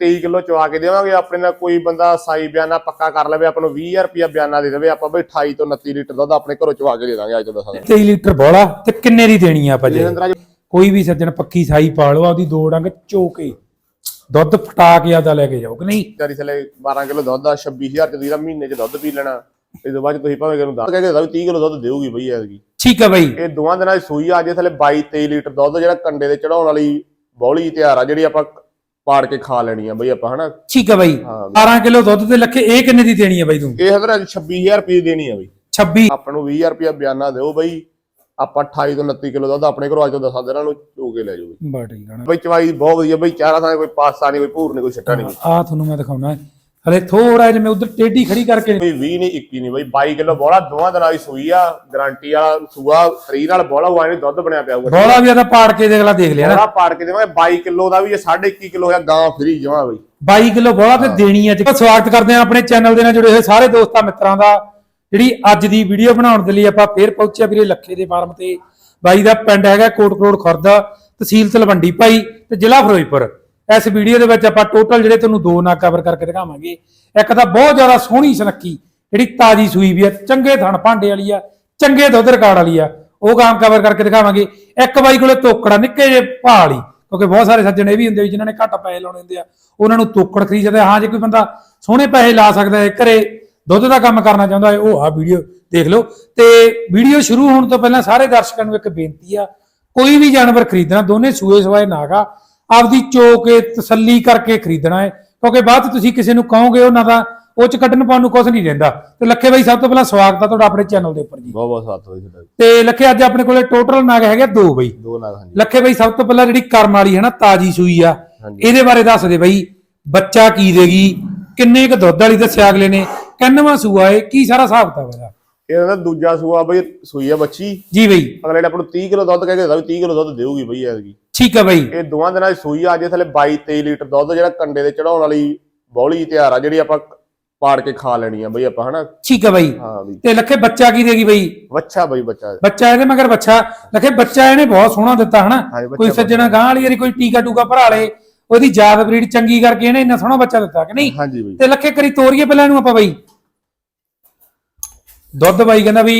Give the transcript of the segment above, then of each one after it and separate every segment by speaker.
Speaker 1: 23 kilo ਚਵਾ ਕੇ ਦੇਵਾਂਗੇ। ਆਪਣੇ ਨਾਲ ਕੋਈ ਬੰਦਾ ਸਾਈ ਬਿਆਨਾ ਪੱਕਾ ਕਰ ਲਵੇ ਆਪਾਂ ਨੂੰ 20000 ਰੁਪਿਆ ਬਿਆਨਾ ਦੇ ਦੇਵੇ ਆਪਾਂ ਬਈ 28 ਤੋਂ 29 ਲੀਟਰ ਦੁੱਧ ਆਪਣੇ ਘਰੋਂ ਚਵਾ ਕੇ ਦੇ ਦਾਂਗੇ ਅੱਜ ਤੋਂ ਦੱਸਾਂਗੇ
Speaker 2: 23 ਲੀਟਰ ਬੋਲਾ ਤੇ ਕਿੰਨੇ ਦੀ ਦੇਣੀ ਆ ਆਪਾਂ ਜੇ ਕੋਈ ਵੀ ਸੱਜਣ ਪੱਕੀ ਸਾਈ ਪਾ ਲਓ ਉਹਦੀ ਦੋ ਡੰਗ ਚੋਕੇ ਦੁੱਧ ਫਟਾ ਕੇ ਆਦਾ ਲੈ ਕੇ ਜਾਓ ਕਿ ਨਹੀਂ?
Speaker 1: ਚਾਰੀ ਥਲੇ 12 ਕਿਲੋ ਦੁੱਧ ਆ 26000 ਚ ਦੀ ਮਹੀਨੇ ਚ ਦੁੱਧ ਪੀ ਲੈਣਾ। ਇਸ ਤੋਂ ਬਾਅਦ ਤੁਸੀਂ ਭਾਵੇਂ ਕਿਨੂੰ ਦੱਸ ਕੇ ਦੇ 30 ਕਿਲੋ ਦੁੱਧ ਦੇਊਗੀ ਬਈ ਐਤਕੀ।
Speaker 2: ਠੀਕ ਹੈ ਬਾਈ।
Speaker 1: ਇਹ ਦੋਵਾਂ ਦਿਨਾਂ ਦੀ ਸੂਈ ਆ ਜੇ ਥਲੇ 22 23 ਲੀਟਰ ਦੁੱਧ ਜਿਹੜਾ ਕੰਡੇ ਦੇ ਚੜਾਉਣ ਵਾਲੀ ਬੌਲੀ ਤਿਆਰ ਆ ਜਿਹੜੀ ਆਪਾਂ ਪਾੜ ਕੇ ਖਾ ਲੈਣੀ ਆ ਬਈ ਆਪਾਂ ਹਨਾ?
Speaker 2: ਠੀਕ ਹੈ ਬਾਈ।
Speaker 1: ਹਾਂ
Speaker 2: 12 ਕਿਲੋ ਦੁੱਧ ਤੇ ਲੱਖੇ ਇਹ ਕਿੰਨੇ ਦੀ ਦੇਣੀ ਹੈ ਬਾਈ ਤੂੰ?
Speaker 1: ਇਹ ਹਦਰ 26000 ਰੁਪਏ ਦੇਣੀ ਆ ਬਈ।
Speaker 2: 26
Speaker 1: ਆਪਾਂ ਨੂੰ 20000 ਰੁਪਏ ਬਿਆਨਾ ਦਿਓ ਬਈ। ਆਪਾਂ 28 ਤੋਂ 29 ਕਿਲੋ ਦੁੱਧ ਆਪਣੇ ਘਰੋਂ ਅੱਜ ਤੋਂ ਦਸਾਂ ਦਿਨਾਂ ਨੂੰ ਚੋ ਕੇ ਲੈ ਜਾਓ ਬਈ।
Speaker 2: ਬਾ ਠੀਕ ਆ ਨਾ
Speaker 1: ਬਈ ਚਵਾਈ ਬਹੁਤ ਵਧੀਆ ਬਈ ਚਾਰਾ ਥਾਂ ਕੋਈ ਪਾਸਾ ਨਹੀਂ ਕੋਈ ਭੂਰ ਨਹੀਂ ਕੋਈ ਛੱਟਾ ਨਹੀਂ।
Speaker 2: ਆ ਤੁਹਾਨੂੰ ਮੈਂ ਦਿਖਾਉਣਾ ਹਲੇ ਥੋੜਾ ਮੈਂ ਉਧਰ ਟੇਢੀ ਖੜੀ ਕਰਕੇ
Speaker 1: ਕੋਈ 20 ਨਹੀਂ 21 ਨਹੀਂ ਬਈ 22 ਕਿਲੋ ਬੋਲਾ ਦੋਵਾਂ ਦਿਨਾਂ ਦੀ ਸੂਈ ਆ ਗਾਰੰਟੀ ਵਾਲਾ ਸੂਆ ਫਰੀ ਨਾਲ ਬੋਲਾ ਵਾਂ ਨਹੀਂ ਦੁੱਧ ਬਣਿਆ ਪਿਆ ਹੋਊਗਾ।
Speaker 2: ਬੋਲਾ ਵੀ ਆਦਾ ਪਾੜ ਕੇ ਦੇਖ ਲਾ ਦੇਖ ਲਿਆ ਨਾ।
Speaker 1: ਬੋਲਾ ਪਾੜ ਕੇ ਦੇਵਾਂਗੇ 22 ਕਿਲੋ ਦਾ ਵੀ ਇਹ 21.5 ਕਿਲੋ ਹੋਇਆ ਗਾਂ ਫਰੀ ਜਮਾ ਬਈ।
Speaker 2: 22 ਕਿਲੋ ਬੋਲਾ ਤੇ ਦੇਣੀ ਹੈ। ਜੀ ਸਵਾਗਤ ਕਰਦੇ ਹਾਂ ਆਪਣੇ ਚੈਨਲ ਦੇ ਨਾਲ ਜੁੜੇ ਹੋਏ ਸਾਰੇ ਦੋਸਤਾਂ ਮਿੱਤਰਾਂ ਦਾ। ਜਿਹੜੀ ਅੱਜ ਦੀ ਵੀਡੀਓ ਬਣਾਉਣ ਦੇ ਲਈ ਆਪਾਂ ਫੇਰ ਪਹੁੰਚਿਆ ਵੀਰੇ ਲੱਖੇ ਦੇ ਫਾਰਮ ਤੇ। ਬਾਈ ਦਾ ਪਿੰਡ ਹੈਗਾ ਕੋਟਕਰੋੜ ਖੁਰਦ ਤਹਿਸੀਲ ਤਲਵੰਡੀ ਭਾਈ ਤੇ ਜ਼ਿਲ੍ਹਾ ਫਿਰੋਜ਼ਪੁਰ। ਇਸ ਵੀਡੀਓ ਦੇ ਵਿੱਚ ਆਪਾਂ ਟੋਟਲ ਜਿਹੜੇ ਤੁਹਾਨੂੰ ਦੋ ਨਾ ਕਵਰ ਕਰਕੇ ਦਿਖਾਵਾਂਗੇ। ਇੱਕ ਤਾਂ ਬਹੁਤ ਜ਼ਿਆਦਾ ਸੋਹਣੀ ਸੁਨੱਖੀ, ਜਿਹੜੀ ਤਾਜੀ ਸੂਈ ਵੀ ਆ, ਚੰਗੇ ਥਣ ਭਾਂਡੇ ਵਾਲੀ ਆ, ਚੰਗੇ ਦੁੱਧ ਰਿਕਾਰਡ ਵਾਲੀ ਆ, ਉਹ ਗਾਮ ਕਵਰ ਕਰਕੇ ਦਿਖਾਵਾਂਗੇ। ਇੱਕ ਬਾਈ ਕੋਲੇ ਤੋਕੜਾ, ਨਿੱਕੇ ਜਿਹੇ ਭਾਅ ਵਾਲੀ, ਕਿਉਂਕਿ ਬਹੁਤ ਸਾਰੇ ਸੱਜਣ ਇਹ ਵੀ ਹੁੰਦੇ ਵੀ ਜਿਨ੍ਹਾਂ ਨੇ ਘੱਟ ਪੈਸੇ ਲਾਉਣੇ ਹੁੰਦੇ ਆ, ਉਹਨਾਂ ਨੂੰ ਤੋਕੜ ਖਰੀਦਦੇ ਆ। ਹਾਂ, ਜੇ ਕੋਈ ਬੰਦਾ ਸੋਹਣੇ ਪੈਸੇ ਲਾ ਸਕਦਾ ਹੈ, ਘਰੇ ਦੁੱਧ ਦਾ ਕੰਮ ਕਰਨਾ ਚਾਹੁੰਦਾ ਹੈ, ਉਹ ਆ ਵੀਡੀਓ ਦੇਖ ਲਓ। ਤੇ ਵੀਡੀਓ ਸ਼ੁਰੂ ਹੋਣ ਤੋਂ ਪਹਿਲਾਂ ਸਾਰੇ ਦਰਸ਼ਕਾਂ ਨੂੰ ਇੱਕ ਬੇਨਤੀ ਆ, ਕੋਈ ਵੀ ਜਾਨਵਰ ਖਰੀਦਣਾ, ਦੋਨੇ ਸੂਏ ਸਵਾਏ ਨਾਗਾ ਆਪਦੀ ਚੋ ਕੇ ਤਸੱਲੀ ਕਰਕੇ ਖਰੀਦਣਾ ਹੈ। ਕਿਉਂਕਿ ਬਾਅਦ ਤੁਸੀਂ ਕਿਸੇ ਨੂੰ ਕਹੋਗੇ ਉਹਨਾਂ ਦਾ ਉਹ ਚ ਕੱਢਣ ਪਾਉਣ ਨੂੰ ਕੁਝ ਨਹੀਂ ਰਹਿੰਦਾ ਤੇ ਲੱਖੇ ਬਾਈ ਸਭ ਤੋਂ ਪਹਿਲਾਂ ਸਵਾਗਤ ਆ ਤੁਹਾਡਾ ਆਪਣੇ ਚੈਨਲ ਦੇ ਉੱਪਰ ਜੀ।
Speaker 1: ਬਹੁਤ ਬਹੁਤ ਸਾਥ ਹੋਈ ਤੁਹਾਡਾ
Speaker 2: ਤੇ ਲੱਖੇ ਅੱਜ ਆਪਣੇ ਕੋਲੇ ਟੋਟਲ ਨਾਗ ਹੈਗੇ ਦੋ ਬਈ।
Speaker 1: ਦੋ ਨਾਲ ਹਾਂਜੀ।
Speaker 2: ਲੱਖੇ ਬਾਈ ਸਭ ਤੋਂ ਪਹਿਲਾਂ ਜਿਹੜੀ ਕਰਮ ਵਾਲੀ ਹੈ ਨਾ ਤਾਜੀ ਸੂਈ ਆ। ਇਹਦੇ ਬਾਰੇ ਦੱਸ ਦੇ ਬਾਈ ਬੱਚਾ ਕੀ ਦੇਗੀ ਕਿੰਨੇ ਕ ਦੁੱਧ ਵਾਲੀ ਦੱਸਿਆ ਅਗਲੇ ਨੇ ਕਿੰਨਵਾਂ ਸੂਆ ਏ ਕੀ ਸਾਰਾ ਹਿਸਾਬ ਕਿਤਾਬ ਇਹਦਾ
Speaker 1: ਨਾ ਦੂਜਾ ਸੂਆ ਬਈ ਸੂਈ ਆ ਬੱਚੀ
Speaker 2: ਜੀ ਬਈ।
Speaker 1: ਅਗਲੇ ਨੇ ਆਪਾਂ ਨੂੰ 30 ਕਿਲੋ ਦੁੱਧ ਕਹਿ ਕੇ ਦਿੱਤਾ ਵੀ 30 ਕਿਲੋ ਦੁੱਧ ਦੇਊਗੀ ਬਈ ਐਤਕੀ।
Speaker 2: ਠੀਕ ਆ ਬਾਈ।
Speaker 1: ਇਹ ਦੋਵਾਂ ਦਿਨਾਂ ਦੀ ਸੂਈ ਆ ਜੇ ਥਲੇ 22 23 ਲੀਟਰ ਦੁੱਧ ਜਿਹੜਾ ਕੰਡੇ ਦੇ ਚੜਾਉਣ ਵਾਲੀ ਬੌਲੀ ਤਿਆਰ ਆ ਜਿਹੜੀ ਆਪਾਂ ਪਾੜ ਕੇ ਖਾ ਲੈਣੀ ਆ ਬਈ ਆਪਾਂ ਹਨਾ?
Speaker 2: ਠੀਕ ਆ ਬਾਈ।
Speaker 1: ਹਾਂ ਬਈ।
Speaker 2: ਤੇ ਲੱਖੇ ਬੱਚਾ ਕੀ ਦੇਗੀ ਬਾਈ?
Speaker 1: ਵੱਛਾ ਬਈ ਬੱਚਾ।
Speaker 2: ਬੱਚਾ ਇਹਦੇ ਮਗਰ ਬੱਚਾ। ਲੱਖੇ ਬੱਚਾ ਇਹਨੇ ਬਹੁਤ ਸੋਹਣਾ ਦਿੱਤਾ ਹਨਾ?
Speaker 1: ਬੱਚਾ
Speaker 2: ਕੋਈ ਸੱਜਣਾ ਗਾਂ ਵਾਲੀ ਯਾਰੀ ਕੋਈ ਟੀਕਾ ਟੂਕਾ ਭਰਾ ਲੇ ਉਹਦੀ ਯਾਦ ਬਰੀਡ ਚੰਗੀ ਕਰਕੇ ਇਹਨੇ ਇੰਨਾ ਸੋਹਣਾ ਬੱਚਾ ਦਿੱਤਾ ਕਿ ਨਹੀਂ?
Speaker 1: ਹਾਂਜੀ ਬਈ।
Speaker 2: ਤੇ ਲੱਖੇ ਕਰੀ ਤੋਰੀਏ ਪਹਿਲਾਂ ਇਹਨੂੰ ਆਪਾਂ ਬਾਈ। ਦੁੱਧ ਬਾਈ ਕਹਿੰਦਾ ਵੀ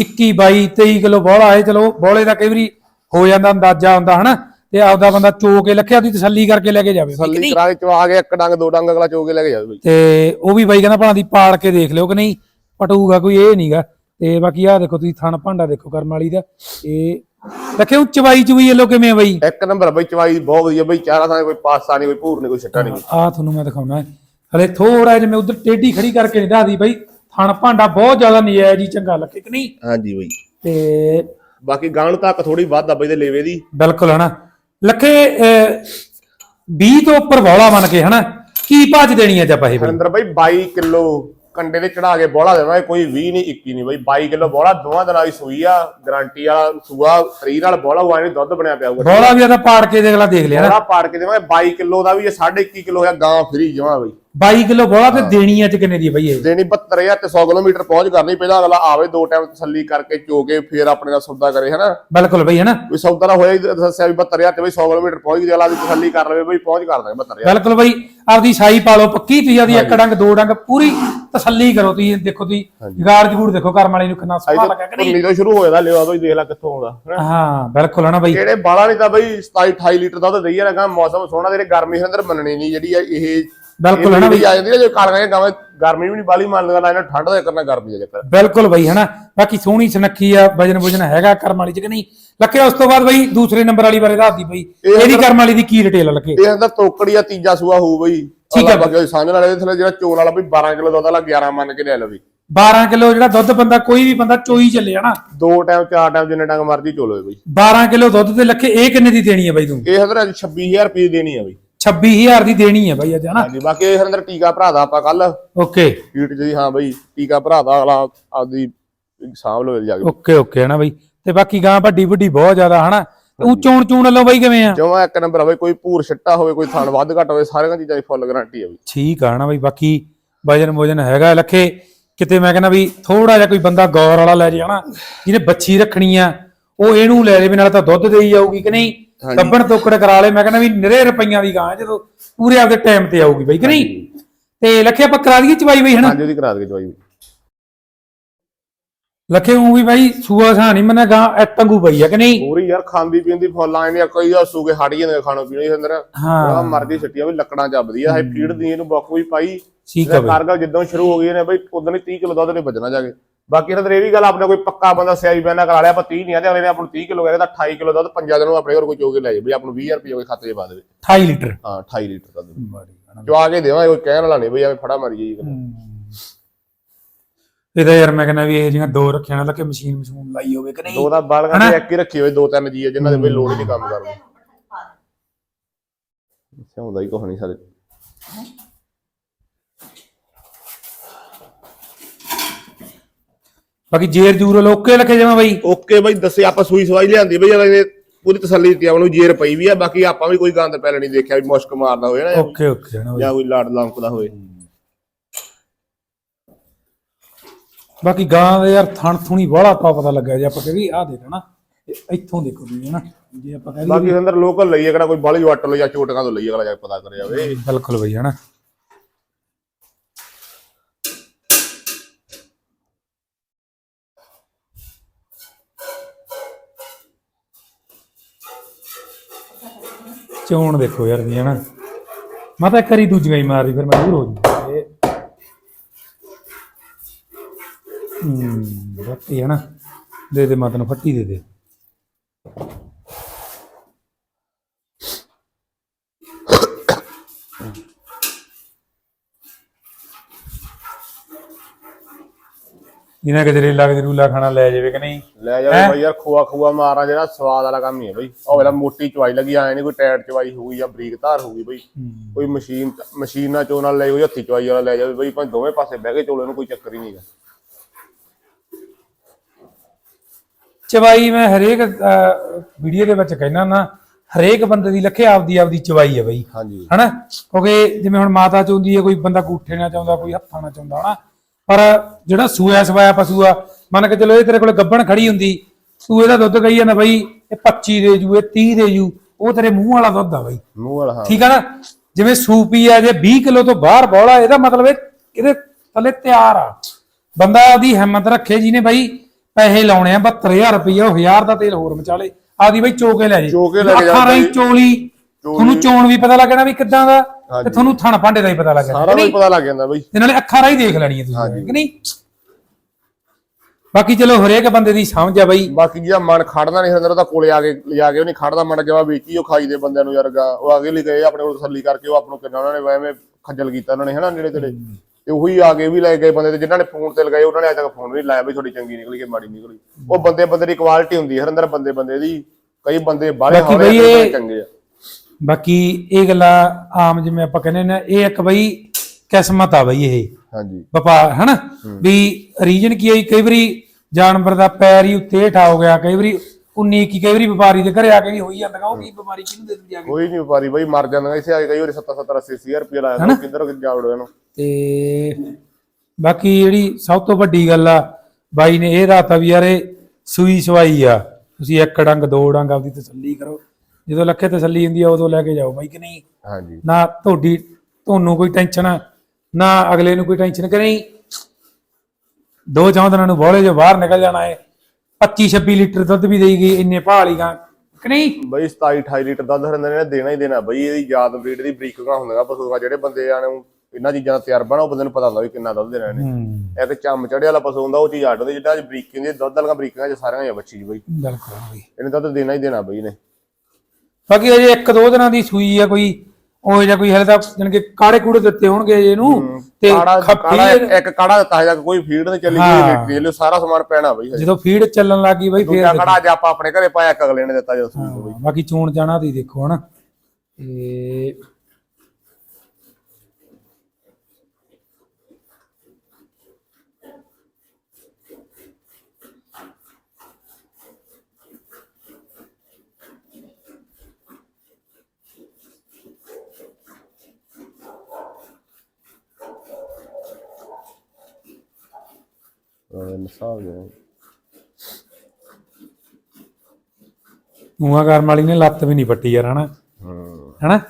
Speaker 2: 21 22 23 ਕਿਲੋ ਬੋਲਾ ਹੈ ਚਲੋ ਬੋਲੇ ਦਾ ਕਈ ਵਾਰੀ ਹੋ ਜਾਂਦਾ ਅੰਦਾਜ਼ਾ ਹੁੰਦਾ ਹਨਾ ਤੇ ਆਪਦਾ ਬੰਦਾ ਚੋ ਕੇ ਲੱਖਿਆ ਦੀ ਤਸੱਲੀ ਕਰਕੇ ਲੈ ਕੇ ਜਾਵੇ। ਬਾਈ ਨਹੀਂ?
Speaker 1: ਕਰਾ ਕੇ ਚਵਾ ਕੇ ਇੱਕ ਡੰਗ ਦੋ ਡੰਗ ਅਗਲਾ ਚੋ ਕੇ ਲੈ ਕੇ ਜਾਵੇ ਬਈ।
Speaker 2: ਤੇ ਉਹ ਵੀ ਬਾਈ ਕਹਿੰਦਾ ਭਾਣਾ ਦੀ ਪਾੜ ਕੇ ਦੇਖ ਲਿਓ ਕਿ ਨਹੀਂ ਪਟੂਗਾ ਕੋਈ ਇਹ ਨਹੀਂਗਾ ਤੇ ਬਾਕੀ ਆ ਦੇਖੋ ਤੁਸੀਂ ਥਣ ਭਾਂਡਾ ਦੇਖੋ ਕਰਮ ਵਾਲੀ ਦਾ ਇਹ ਲੱਖੇ ਉਹ ਚਵਾਈ ਚੁਈ ਇਹ ਲੋ ਕਿਵੇਂ ਬਾਈ?
Speaker 1: ਇੱਕ ਨੰਬਰ ਬਈ ਚਵਾਈ ਬਹੁਤ ਵਧੀਆ ਬਈ ਚਾਰਾ ਥਾਂ ਕੋਈ ਪਾਸਾ ਨਹੀਂ ਕੋਈ ਭੂਰ ਨਹੀਂ ਕੋਈ ਛੱਟਾ ਨਹੀਂ
Speaker 2: ਆ ਤੁਹਾਨੂੰ ਮੈਂ ਦਿਖਾਉਣਾ ਹਲੇ ਥੋੜਾ ਜਿਹਾ ਮੈਂ ਉਧਰ ਟੇਢੀ ਖੜੀ ਕਰਕੇ ਨਹੀਂ ਦੱਸਦੀ ਬਾਈ। ਥਣ ਭਾਂਡਾ ਬਹੁਤ ਜ਼ਿਆਦਾ ਨਜਾਇਜ਼ ਹੀ ਚੰਗਾ ਲੱਗੇ ਕਿ ਨਹੀਂ?
Speaker 1: ਹਾਂਜੀ ਬਈ।
Speaker 2: ਤੇ
Speaker 1: ਬਾਕੀ ਗਾਂ ਨੂੰ ਤੱਕ ਥੋੜੀ ਵੱਧ ਆ ਬਈ ਦੇ ਲੇਵੇ ਦੀ।
Speaker 2: ਬਿਲਕੁਲ ਹਨਾ। ਲੱਖੇ 20 ਤੋਂ ਉੱਪਰ ਬੋਲਾ ਮੰਨ ਕੇ ਹਨਾ। ਕੀ ਭੱਜ ਦੇਣੀ ਹੈ ਜਪਾ ਇਹ ਬਾਈ?
Speaker 1: ਅੰਦਰ ਬਈ 22 ਕਿਲੋ ਕੰਡੇ ਦੇ ਚੜਾ ਕੇ ਬੋਲਾ ਦੇਣਾ ਕੋਈ 20 ਨਹੀਂ 21 ਨਹੀਂ ਬਈ। 22 ਕਿਲੋ ਬੋਲਾ ਦੋਵਾਂ ਦਿਨਾਂ ਦੀ ਸੂਈ ਆ ਗਾਰੰਟੀ ਵਾਲਾ ਸੂਆ ਫਰੀ ਨਾਲ ਬੋਲਾ ਵਾਂ ਨਹੀਂ ਦੁੱਧ ਬਣਿਆ ਪਿਆ ਹੋਊਗਾ।
Speaker 2: ਬੋਲਾ ਵੀ ਇਹਦਾ ਪਾੜ ਕੇ ਦੇਖ ਲਾ ਦੇਖ ਲਿਆ ਨਾ।
Speaker 1: ਬੋਲਾ ਪਾੜ ਕੇ ਦੇਵਾਂਗੇ 22 ਕਿਲੋ ਦਾ ਵੀ ਇਹ 21.5 ਕਿਲੋ ਹੋਇਆ ਗਾਂ ਫਰੀ ਜਮਾ ਬਈ।
Speaker 2: 22 ਕਿਲੋ ਬੋਲਾ ਤੇ ਦੇਣੀ ਚ ਕਿੰਨੇ ਦੀ ਬਾਈ ਇਹ?
Speaker 1: ਦੇਣੀ 72000 ਤੇ 100 ਕਿਲੋਮੀਟਰ ਪਹੁੰਚ ਕਰਨੀ ਪਹਿਲਾਂ ਅਗਲਾ ਆਵੇ ਦੋ ਟਾਈਮ ਤਸੱਲੀ ਕਰਕੇ ਚੋ ਕੇ ਫੇਰ ਆਪਣੇ ਨਾਲ ਸੌਦਾ ਕਰੇ ਹਨਾ?
Speaker 2: ਬਿਲਕੁਲ ਬਈ ਹਨਾ?
Speaker 1: ਕੋਈ ਸੌਦਾ ਨਾ ਹੋਇਆ ਦੱਸਿਆ ਵੀ 72000 ਤੇ ਬਈ 100 ਕਿਲੋਮੀਟਰ ਪਹੁੰਚ ਗਈ ਅਗਲਾ ਦੀ ਤਸੱਲੀ ਕਰ ਲਵੇ ਬਈ ਪਹੁੰਚ ਕਰ ਦਾਂਗੇ 72000
Speaker 2: ਬਿਲਕੁਲ ਬਈ ਆਪਦੀ ਸਾਈ ਪਾ ਲਓ ਪੱਕੀ ਤੁਸੀਂ ਆਪਦੀ ਇੱਕ ਡੰਗ ਦੋ ਡੰਗ ਪੂਰੀ ਤਸੱਲੀ ਕਰੋ ਤੁਸੀਂ ਦੇਖੋ ਤੁਸੀਂ ਜਗਾੜ ਜਗੂੜ ਦੇਖੋ ਕਰਮ ਵਾਲੀ ਨੂੰ ਕਿੰਨਾ ਸੋਹਣਾ ਲੱਗਾ ਕਿ ਨਹੀਂ?
Speaker 1: ਤੋਂ ਸ਼ੁਰੂ ਹੋ ਜਾਂਦਾ ਲਿਆ ਬਈ ਦੇਖ ਲੈ ਕਿੱਥੋਂ ਆਉਂਦਾ
Speaker 2: ਹਾਂ ਬਿਲਕੁਲ ਹਨਾ ਬਈ?
Speaker 1: ਜਿਹੜੇ ਬਾਲਾ ਨਹੀਂ ਤਾਂ ਬਈ 27 28 ਲੀਟਰ ਦੁੱਧ ਦਈ ਜਾਣਾ ਗਾ ਮੌਸਮ ਸੋਹਣਾ ਤੇਰੇ ਗਰਮੀ ਦੇ ਅੰਦਰ ਮੰਨਣੀ ਨਹੀਂ ਜਿਹੜੀ ਆ ਇਹ
Speaker 2: ਬਿਲਕੁਲ ਹਨਾ
Speaker 1: ਬਈ? ਆ ਜਾਂਦੀ ਨਾ ਜੇ ਕਾਲੀਆਂ ਗਾਵੇਂ ਗਰਮੀ ਵੀ ਨਹੀਂ ਬਾਲੀ ਮੰਨ ਲੈਣਾ ਇਹਨਾਂ ਠੰਡ ਦਾ ਕਰਨਾ ਗਰਮੀ ਦਾ ਚੱਕਰ
Speaker 2: ਬਿਲਕੁਲ ਬਈ ਹਨਾ ਬਾਕੀ ਸੋਹਣੀ ਸੁਨੱਖੀ ਆ ਵਜਨ ਵਜਨ ਹੈਗਾ ਕਰਮ ਵਾਲੀ ਚ ਕਿ ਨਹੀਂ? ਲੱਕੇ ਉਸ ਤੋਂ ਬਾਅਦ ਬਈ ਦੂਸਰੇ ਨੰਬਰ ਵਾਲੀ ਬਾਰੇ ਦੱਸਦੀ ਬਈ। ਇਹਦੀ ਕਰਮ ਵਾਲੀ ਦੀ ਕੀ ਡਿਟੇਲ ਲੱਗੇ?
Speaker 1: ਇਹ ਅੰਦਰ ਤੋਕੜੀ ਆ ਤੀਜਾ ਸੂਆ ਹੋਊ ਬਈ।
Speaker 2: ਠੀਕ ਆ
Speaker 1: ਬਾਕੀ ਸਾਂਝ ਵਾਲੇ ਦੇ ਥੱਲੇ ਜਿਹੜਾ ਚੋਲ ਵਾਲਾ ਬਈ 12 ਕਿਲੋ ਦੁੱਧ ਵਾਲਾ 11 ਮੰਨ ਕੇ ਲੈ ਲਓ ਵੀ
Speaker 2: 12 ਕਿਲੋ ਜਿਹੜਾ ਦੁੱਧ ਬੰਦਾ ਕੋਈ ਵੀ ਬੰਦਾ ਚੋਈ ਚੱਲੇ ਹਨਾ
Speaker 1: ਦੋ ਟਾਈਮ ਚਾਰ ਟਾਈਮ ਜਿੰਨੇ ਟਾਈਮ ਮਰਜ਼ੀ ਚੋਲੋਏ ਬਈ।
Speaker 2: 12 ਕਿਲੋ ਦੁੱਧ ਤੇ ਲੱਖੇ ਇਹ ਕਿੰਨੇ ਦੀ ਦੇਣੀ ਹੈ ਬਈ ਤੂੰ?
Speaker 1: ਇਹ ਹੰਦਰ 26000 ਰੁਪਏ ਦੇਣੀ ਆ ਬਈ।
Speaker 2: 26000 ਦੀ ਦੇਣੀ ਹੈ ਬਈ ਅੱਜ ਹਨਾ?
Speaker 1: ਹਾਂਜੀ ਬਾਕੀ ਇਹ ਅੰਦਰ ਟੀਕਾ ਭਰਾ ਦਾ ਆਪਾਂ ਕੱਲ
Speaker 2: ਓਕੇ।
Speaker 1: ਫੀਟ ਜੀ ਹਾਂ ਬਈ ਟੀਕਾ ਭਰਾ ਦਾ ਅਗਲਾ ਆਪਦੀ ਸਾਂਭ ਲਵੇ ਜਾ ਕੇ।
Speaker 2: ਓਕੇ ਓਕੇ ਹਨਾ ਬਈ? ਤੇ ਬਾਕੀ ਗਾਂ ਵੱਡੀ ਵੱਡੀ ਬਹੁਤ ਜ਼ਿਆਦਾ ਹਨਾ? ਉਹ ਚੋਣ ਚੂਣ ਵੱਲੋਂ ਬਈ ਕਿਵੇਂ ਆ?
Speaker 1: ਜਮਾ ਇੱਕ ਨੰਬਰ ਹੋਵੇ ਕੋਈ ਭੂਰ ਛੱਟਾ ਹੋਵੇ ਕੋਈ ਥਣ ਵੱਧ ਘੱਟ ਹੋਵੇ ਸਾਰੀਆਂ ਚੀਜ਼ਾਂ ਦੀ ਫੁੱਲ ਗਾਰੰਟੀ ਆ ਬਈ।
Speaker 2: ਠੀਕ ਆ ਹਨਾ ਬਈ? ਬਾਕੀ ਵਜਨ ਵਜਨ ਹੈਗਾ ਲੱਖੇ। ਕਿਤੇ ਮੈਂ ਕਹਿੰਦਾ ਵੀ ਥੋੜਾ ਜਿਹਾ ਕੋਈ ਬੰਦਾ ਗੌਰ ਵਾਲਾ ਲੈ ਜੇ ਹਨਾ? ਜਿਹਨੇ ਬੱਚੀ ਰੱਖਣੀ ਆ ਉਹ ਇਹਨੂੰ ਲੈ ਲੈ ਵੀ ਨਾਲ ਤਾਂ ਦੁੱਧ ਦੇਈ ਜਾਊਗੀ ਕਿ ਨਹੀਂ? ਕੱਬਣ ਤੋਕੜ ਕਰਾ ਲੈ ਮੈਂ ਕਹਿੰਦਾ ਵੀ ਨਿਰੇ ਰੁਪਈਆਂ ਦੀ ਗਾਂ ਹੈ ਜਦੋਂ ਪੂਰੇ ਆਪਦੇ ਟਾਈਮ ਤੇ ਆਊਗੀ ਬਈ ਕਿ ਨਹੀਂ? ਤੇ ਲੱਖੇ ਆਪਾਂ ਕਰਾ ਦਈਏ ਚਵਾਈ ਬਈ ਹਨਾ?
Speaker 1: ਹਾਂਜੀ ਉਹਦੀ ਕਰਾ ਦੇ ਚਵਾਈ
Speaker 2: ਲੱਖੇ ਉਹ ਵੀ ਬਾਈ ਸੂਆ ਸਾਂ ਨਹੀਂ ਮਨਾ ਗਾਂ ਐਟੰਗੂ ਪਈ ਆ ਕਿ ਨਹੀਂ?
Speaker 1: ਪੂਰੀ ਯਾਰ ਖਾਂਦੀ ਪੀਂਦੀ ਫੁੱਲ ਆਏ ਨੇ ਕਈ ਦਾ ਸੂਗੇ ਹਟ ਜਾਂਦੇ ਖਾਣੋ ਪੀਣੋ ਦੇ ਅੰਦਰ।
Speaker 2: ਹਾਂ।
Speaker 1: ਉਹਦਾ ਮਰਦੀ ਛੱਟੀਆਂ ਵੀ ਲੱਕੜਾਂ ਚੱਬਦੀ ਆ ਇਹ ਫੀਡ ਦੀ ਇਹਨੂੰ ਬੁੱਕ ਵੀ ਪਾਈ।
Speaker 2: ਠੀਕ ਆ ਬਈ।
Speaker 1: ਕਾਰਗਲ ਜਿੱਦਾਂ ਸ਼ੁਰੂ ਹੋ ਗਈ ਨੇ ਬਈ ਉਦੋਂ ਹੀ 30 ਕਿਲੋ ਦੁੱਧ ਨੇ ਵੱਜਣਾ ਜਾ ਕੇ। ਬਾਕੀ ਇਹਨਾਂ ਦੇ ਇਹ ਵੀ ਗੱਲ ਆਪਣੇ ਕੋਈ ਪੱਕਾ ਬੰਦਾ ਸਿਆਈ ਬੈਨਾ ਕਰਾ ਲਿਆ ਆਪਾਂ 30 ਨਹੀਂ ਆਦੇ ਅਗਲੇ ਨੇ ਆਪਾਂ ਨੂੰ 30 ਕਿਲੋ ਕਹਿੰਦਾ 28 ਕਿਲੋ ਦੁੱਧ ਪੰਜਾਂ ਦਿਨ ਨੂੰ ਆਪਣੇ ਕੋਲ ਕੋਈ ਚੋਗੇ ਲੈ ਜਾਏ ਬਈ ਆਪਾਂ ਨੂੰ 20000 ਰੁਪਏ ਕੋਈ ਖਾਤੇ 'ਚ ਪਾ ਦੇਵੇ।
Speaker 2: 28 ਲੀਟਰ।
Speaker 1: ਹਾਂ 28 ਲੀਟਰ ਦੁੱਧ। ਚਵਾ ਕੇ ਦੇਵਾਂ ਕੋਈ ਕਹਿਣ ਵਾਲਾ ਨਹੀਂ ਬਈ ਐਵੇਂ ਫੜਾ ਮਾਰੀ ਜਾਈ
Speaker 2: ਇਹਦਾ ਯਾਰ ਮੈਂ ਕਹਿੰਦਾ ਵੀ ਇਹ ਜਿਹੀਆਂ ਦੋ ਰੱਖਿਆ ਨਾ ਲੱਗੇ ਮਸ਼ੀਨ ਮਸ਼ੂਨ ਲਾਈ ਹੋਵੇ ਕਿ ਨਹੀਂ?
Speaker 1: ਦੋ ਦਾ ਬਾਲ ਕਰਕੇ ਇੱਕ ਹੀ ਰੱਖੀ ਹੋਏ ਦੋ ਤਿੰਨ ਜੀ ਆ ਜਿਨ੍ਹਾਂ ਦੇ ਬਈ ਲੋੜ ਨਹੀਂ ਕੰਮ ਕਰਦੇ ਹੁੰਦਾ ਹੀ। ਕੁਛ ਨਹੀਂ ਸਾਰੇ।
Speaker 2: ਬਾਕੀ ਜੇਰ ਜੂਰ ਲੋਕੇ ਲੱਗੇ ਜਮਾ ਬਈ?
Speaker 1: ਓਕੇ ਬਈ ਦੱਸੇ ਆਪਾਂ ਸੂਈ ਸਵਾਈ ਲਿਆਂਦੀ ਬਈ ਅਗਲੇ ਨੇ ਪੂਰੀ ਤਸੱਲੀ ਦਿੱਤੀ ਆਪਾਂ ਨੂੰ ਜੇਰ ਪਈ ਵੀ ਆ ਬਾਕੀ ਆਪਾਂ ਵੀ ਕੋਈ ਗੰਦ ਪਹਿਲੇ ਨਹੀਂ ਦੇਖਿਆ ਵੀ ਮੁਸ਼ਕ ਮਾਰਦਾ ਹੋਵੇ ਨਾ
Speaker 2: ਓਕੇ ਓਕੇ ਨਾ ਬਈ।
Speaker 1: ਜਾਂ ਕੋਈ ਲਾੜ ਲੰਕਦਾ ਹੋਵੇ।
Speaker 2: ਬਾਕੀ ਗਾਂ ਦੇ ਯਾਰ ਥਣ ਥੁਣੀ ਵਾਲਾ ਤਾਂ ਪਤਾ ਲੱਗਾ ਜੇ ਆਪਾਂ ਕਹੀ ਆਹ ਦੇਖ ਨਾ ਇਹ ਇੱਥੋਂ ਦੇਖੋ ਵੀ ਨਾ ਜੇ ਆਪਾਂ ਕਹੀ
Speaker 1: ਬਾਕੀ ਅੰਦਰ ਲੋਕਲ ਲਈਏ ਕਿਹੜਾ ਕੋਈ ਬਾਲੀ ਵੱਟ ਲੋ ਜਾਂ ਚੋਟਕਾਂ ਤੋਂ ਲਈਏ ਅਗਲਾ ਜਾ ਕੇ ਪਤਾ ਕਰੇ ਜਾਵੇ
Speaker 2: ਬਿਲਕੁਲ ਬਈ ਹਨਾ? ਚੋਣ ਦੇਖੋ ਯਾਰ ਵੀ ਹਨਾ। ਮੈਂ ਤਾਂ ਕਰੀ ਦੂਜੀਆਂ ਹੀ ਮਾਰਦੀ, ਫਿਰ ਮੈਂ ਦੂਰ ਹੋ ਜੂ। ਹੂੰ ਰੱਤੀ ਹੈ ਨਾ ਦੇ ਦੇ ਮਤ ਨੂੰ ਫੱਟੀ ਦੇ ਦੇ। ਇਹਨਾਂ ਕਿਤੇ ਰੇਲਾ ਕਿਤੇ ਰੂਲਾ ਖਾਣਾ ਲੈ ਜਾਵੇ ਕਿ ਨਹੀਂ?
Speaker 1: ਲੈ ਜਾਵੇ ਬਈ ਯਾਰ ਖੋਆ ਖੋਆ ਮਾਰਾਂ ਜਿਹੜਾ ਸਵਾਦ ਵਾਲਾ ਕੰਮ ਹੀ ਹੈ ਬਈ। ਉਹ ਵੇਲਾ ਮੋਟੀ ਚਵਾਈ ਲੱਗੀ ਆਏ ਨਹੀਂ ਕੋਈ ਟਾਇਰ ਚਵਾਈ ਹੋਊਗੀ ਜਾਂ ਬਰੀਕ ਧਾਰ ਹੋਊਗੀ ਬਈ। ਕੋਈ ਮਸ਼ੀਨ ਮਸ਼ੀਨ ਨਾਲ ਚੋ ਨਾਲ ਲੈ ਕੋਈ ਹੱਥੀ ਚਵਾਈ ਵਾਲਾ ਲੈ ਜਾਵੇ ਬਈ ਭਾਵੇਂ ਦੋਵੇਂ ਪਾਸੇ ਬਹਿ ਕੇ ਚੋਲੇ ਨੂੰ ਕੋਈ ਚੱਕਰ ਹੀ ਨਹੀਂਗਾ
Speaker 2: ਚਵਾਈ ਮੈਂ ਹਰੇਕ ਵੀਡੀਓ ਦੇ ਵਿੱਚ ਕਹਿਣਾ ਨਾ ਹਰੇਕ ਬੰਦੇ ਦੀ ਲੱਖੇ ਆਪਦੀ ਆਪਦੀ ਚਵਾਈ ਹੈ ਬਈ।
Speaker 1: ਹਾਂਜੀ।
Speaker 2: ਹਨਾ? ਕਿਉਂਕਿ ਜਿਵੇਂ ਹੁਣ ਮਾਤਾ ਚਾਹੁੰਦੀ ਹੈ ਕੋਈ ਬੰਦਾ ਗੂਠੇ ਨਾਲ ਚਾਹੁੰਦਾ ਕੋਈ ਹੱਥਾਂ ਨਾਲ ਚਾਹੁੰਦਾ ਹਨਾ? ਪਰ ਜਿਹੜਾ ਸੂਆ ਸਵਾਇਆ ਪਸ਼ੂ ਆ ਮੰਨ ਕੇ ਚਲੋ ਇਹ ਤੇਰੇ ਕੋਲ ਗੱਬਣ ਖੜੀ ਹੁੰਦੀ ਸੂਏ ਦਾ ਦੁੱਧ ਕਹੀ ਜਾਂਦਾ ਬਈ ਇਹ 25 ਦੇ ਜੂ ਇਹ 30 ਦੇ ਜੂ ਉਹ ਤੇਰੇ ਮੂੰਹ ਵਾਲਾ ਦੁੱਧ ਆ ਬਈ।
Speaker 1: ਮੂੰਹ ਵਾਲਾ ਹਾਂ।
Speaker 2: ਠੀਕ ਆ ਨਾ? ਜਿਵੇਂ ਸੂਪੀ ਆ ਜੇ 20 ਕਿਲੋ ਤੋਂ ਬਾਹਰ ਬੋਲਾ ਇਹਦਾ ਮਤਲਬ ਇਹ ਇਹਦੇ ਥੱਲੇ ਤਿਆਰ ਆ। ਬੰਦਾ ਉਹਦੀ ਹਿੰਮਤ ਰੱਖੇ ਜਿਹਨੇ ਬਾਈ ਪੈਸੇ ਲਾਉਣੇ ਆ 72000 ਰੁਪਏ ਉਹ 1000 ਦਾ ਤੇਲ ਹੋਰ ਮਚਾਲੇ ਆਦੀ ਬਾਈ ਚੋਕੇ ਲੈ ਜੇ।
Speaker 1: ਚੋ ਕੇ ਲੈ ਕੇ
Speaker 2: ਅੱਖਾਂ
Speaker 1: ਜਾਂਦੇ
Speaker 2: ਚੋਲੀ। ਤੁਹਾਨੂੰ ਚੋਣ ਵੀ ਪਤਾ ਲੱਗਣਾ ਵੀ ਕਿੱਦਾਂ ਦਾ। ਤੇ। ਤੁਹਾਨੂੰ ਥਣ ਭਾਂਡੇ ਦਾ ਹੀ ਪਤਾ ਲੱਗਣਾ
Speaker 1: ਸਾਰਾ ਕੁਝ ਪਤਾ ਲੱਗ ਜਾਂਦਾ ਬਈ।
Speaker 2: ਤੇ ਨਾਲੇ ਅੱਖਾਂ ਰਾਹੀਂ ਦੇਖ ਲੈਣੀ ਹੈ ਤੁਸੀਂ ਕਿ ਨਹੀਂ? ਬਾਕੀ ਚਲੋ ਹਰੇਕ ਬੰਦੇ ਦੀ ਸਮਝ ਆ ਬਾਈ।
Speaker 1: ਬਾਕੀ ਜਿਹੜਾ ਮਨ ਖੜਦਾ ਨਹੀਂ ਹੁੰਦਾ ਉਹਦਾ ਕੋਲੇ ਆ ਕੇ ਲਿਜਾ ਕੇ ਉਹ ਨਹੀਂ ਖੜਦਾ ਮਨ ਜਵਾ ਵੇਚੀ ਉਹ ਖਾਈ ਦੇ ਬੰਦਿਆਂ ਨੂੰ ਯਾਰ ਗਾ ਉਹ ਆਗੇ ਲਈ ਗਏ ਆਪਣੇ ਕੋਲ ਤਸੱਲੀ ਕਰਕੇ ਉਹ ਆਪ ਨੂੰ ਕਿੰਨਾ ਉਹਨਾਂ ਨੇ ਐਵੇਂ ਖੱਜਲ ਕੀਤਾ ਉਹਨਾਂ ਨੇ ਹਨਾ ਨੇੜੇ ਤੇੜੇ। ਤੇ ਉਹੀ ਆ ਕੇ ਵੀ ਲੈ ਗਏ ਬੰਦੇ ਤੇ ਜਿਨ੍ਹਾਂ ਨੇ ਫੋਨ ਤੇ ਲਗਾਏ ਉਹਨਾਂ ਨੇ ਅਜੇ ਤੱਕ ਫੋਨ ਨਹੀਂ ਲਾਇਆ ਵੀ ਤੁਹਾਡੀ ਚੰਗੀ ਨਿਕਲੀ ਕਿ ਮਾੜੀ ਨਿਕਲੀ। ਉਹ ਬੰਦੇ ਬੰਦੇ ਦੀ ਕੁਆਲਿਟੀ ਹੁੰਦੀ ਹੈ ਹਰ ਅੰਦਰ ਬੰਦੇ ਬੰਦੇ ਦੀ। ਕਈ ਬੰਦੇ ਬਾਹਲੇ
Speaker 2: ਬਾਕੀ
Speaker 1: ਹੌਲੇ ਚੰਗੇ ਆ।
Speaker 2: ਬਾਕੀ ਇਹ ਗੱਲਾਂ ਆਮ ਜਿਵੇਂ ਆਪਾਂ ਕਹਿੰਦੇ ਨੇ ਇਹ ਇੱਕ ਬਈ ਕਿਸਮਤ ਆ ਬਈ ਇਹ।
Speaker 1: ਹਾਂਜੀ।
Speaker 2: ਵਪਾਰ ਹਨਾ? ਵੀ ਰੀਜਨ ਕੀ ਹੈ ਕਈ ਵਾਰੀ ਜਾਨਵਰ ਦਾ ਪੈਰ ਹੀ ਉੱਤੇ ਹੇਠਾਂ ਹੋ ਗਿਆ ਕਈ ਵਾਰੀ 19 ਕੀ ਕਈ ਵਾਰੀ ਵਪਾਰੀ ਦੇ ਘਰੇ ਆ ਕੇ ਵੀ ਹੋਈ ਜਾਂਦਾ ਉਹ ਕੀ ਬਿਮਾਰੀ ਕਿਹਨੂੰ ਦੇ ਦਿੰਦੀ ਆ
Speaker 1: ਕੋਈ ਨਹੀਂ ਵਪਾਰੀ ਬਈ ਮਰ ਜਾਂਦਾ ਇਸੇ ਆ ਕੇ ਕਈ ਵਾਰੀ 70 70 80 80 ਰੁਪਏ ਲਾਇਆ ਤਾਂ ਕਿੱਧਰ ਜਾ ਵੜੋ ਇਹਨੂੰ।
Speaker 2: ਤੇ ਬਾਕੀ ਜਿਹੜੀ ਸਭ ਤੋਂ ਵੱਡੀ ਗੱਲ ਆ ਬਾਈ ਨੇ ਇਹ ਰਾਤਾ ਵੀ ਯਾਰ ਸੂਈ ਸਵਾਈ ਆ। ਤੁਸੀਂ ਇੱਕ ਡੰਗ ਦੋ ਡੰਗ ਆਪਦੀ ਤਸੱਲੀ ਕਰੋ। ਜਦੋਂ ਲੱਖੇ ਤਸੱਲੀ ਹੁੰਦੀ ਆ ਉਦੋਂ ਲੈ ਕੇ ਜਾਓ ਬਾਈ ਕਿ ਨਹੀਂ?
Speaker 1: ਹਾਂਜੀ।
Speaker 2: ਨਾ ਤੁਹਾਡੀ ਤੁਹਾਨੂੰ ਕੋਈ ਟੈਨਸ਼ਨ ਨਾ ਅਗਲੇ ਨੂੰ ਕੋਈ ਟੈਨਸ਼ਨ ਕਿ ਨਹੀਂ? ਦੋ ਚੌਂ ਦਿਨਾਂ ਨੂੰ ਬੋਲੇ ਜੋ ਬਾਹਰ ਨਿਕਲ ਜਾਣਾ ਹੈ 25 26 ਲੀਟਰ ਦੁੱਧ ਵੀ ਦੇਈ ਗਈ ਇੰਨੇ ਭਾਲੀਆਂ ਕਿ ਨਹੀਂ?
Speaker 1: ਬਈ 27 28 ਲੀਟਰ ਦੁੱਧ ਹਰਿੰਦਰ ਨੇ ਦੇਣਾ ਹੀ ਦੇਣਾ। ਬਈ ਇਹਦੀ ਯਾਦ ਬਰੀਡ ਦੀ ਬਰੀਕਾਂ ਹੁੰਦੀਆਂ ਪਸ਼ੂਆਂ ਜਿਹੜੇ ਬੰਦੇ ਆਣੇ ਇਹਨਾਂ ਚੀਜ਼ਾਂ ਦਾ ਤਜਰਬਾ ਨਾ ਉਹ ਬੰਦੇ ਨੂੰ ਪਤਾ ਹੁੰਦਾ ਵੀ ਕਿੰਨਾ ਦੁੱਧ ਦੇਣਾ ਇਹਨੇ। ਇੱਕ ਚੰਮ ਚੜਿਆ ਵਾਲਾ ਪਸ਼ੂ ਹੁੰਦਾ ਉਹ ਚੀਜ਼ ਅੱਡ ਹੁੰਦੀ ਜਿਹੜਾ ਅੱਜ ਬਰੀਕੀ ਦੀ ਦੁੱਧ ਵਾਲੀਆਂ ਬਰੀਕਾਂ ਚ ਸਾਰਿਆਂ ਹੀ ਆ ਬੱਚੀ ਜੀ ਬਈ।
Speaker 2: ਬਿਲਕੁਲ ਬਈ।
Speaker 1: ਇਹਨੇ ਦੁੱਧ ਦੇਣਾ ਹੀ ਦੇਣਾ ਬਈ ਨੇ
Speaker 2: ਬਾਕੀ ਅਜੇ ਇੱਕ ਦੋ ਦਿਨਾਂ ਦੀ ਸੂਈ ਆ ਕੋਈ ਉਹ ਜਿਹਾ ਕੋਈ ਹਲੇ ਤਾਂ ਜਾਣੀ ਕਿ ਕਾੜੇ ਕੂੜੇ ਦਿੱਤੇ ਹੋਣਗੇ ਇਹਨੂੰ ਤੇ
Speaker 1: ਕਾੜਾ
Speaker 2: ਖੱਪੀ
Speaker 1: ਕਾੜਾ ਇੱਕ- ਕਾੜਾ ਦਿੱਤਾ ਹੈ ਕੋਈ ਫੀਡ ਨਹੀਂ ਚੱਲੀ। ਗਈ ਵੇਲੇ ਸਾਰਾ ਸਮਾਨ ਪੈਣਾ ਬਈ
Speaker 2: ਜਦੋਂ ਫੀਡ ਚੱਲਣ ਲੱਗੀ ਬਈ ਫੇਰ
Speaker 1: ਦੂਜਾ ਕਾੜਾ ਅੱਜ ਆਪਾਂ ਆਪਣੇ ਘਰੇ ਪਾਇਆ ਇੱਕ ਅਗਲੇ ਨੇ ਦਿੱਤਾ ਜਦੋਂ ਸੂਈ
Speaker 2: ਬਾਕੀ ਚੋਣ ਜਾਣਾ ਤੁਸੀਂ ਦੇਖੋ ਹਨਾ। ਤੇ
Speaker 1: ਨਸਾ ਹੋ ਗਿਆ
Speaker 2: ਉਹਾਂ ਕਰਮ ਵਾਲੀ ਨੇ ਲੱਤ ਵੀ ਨਹੀਂ ਪੱਟੀ ਯਾਰ ਹਨਾ?
Speaker 1: ਹੂੰ।
Speaker 2: ਹਨਾ?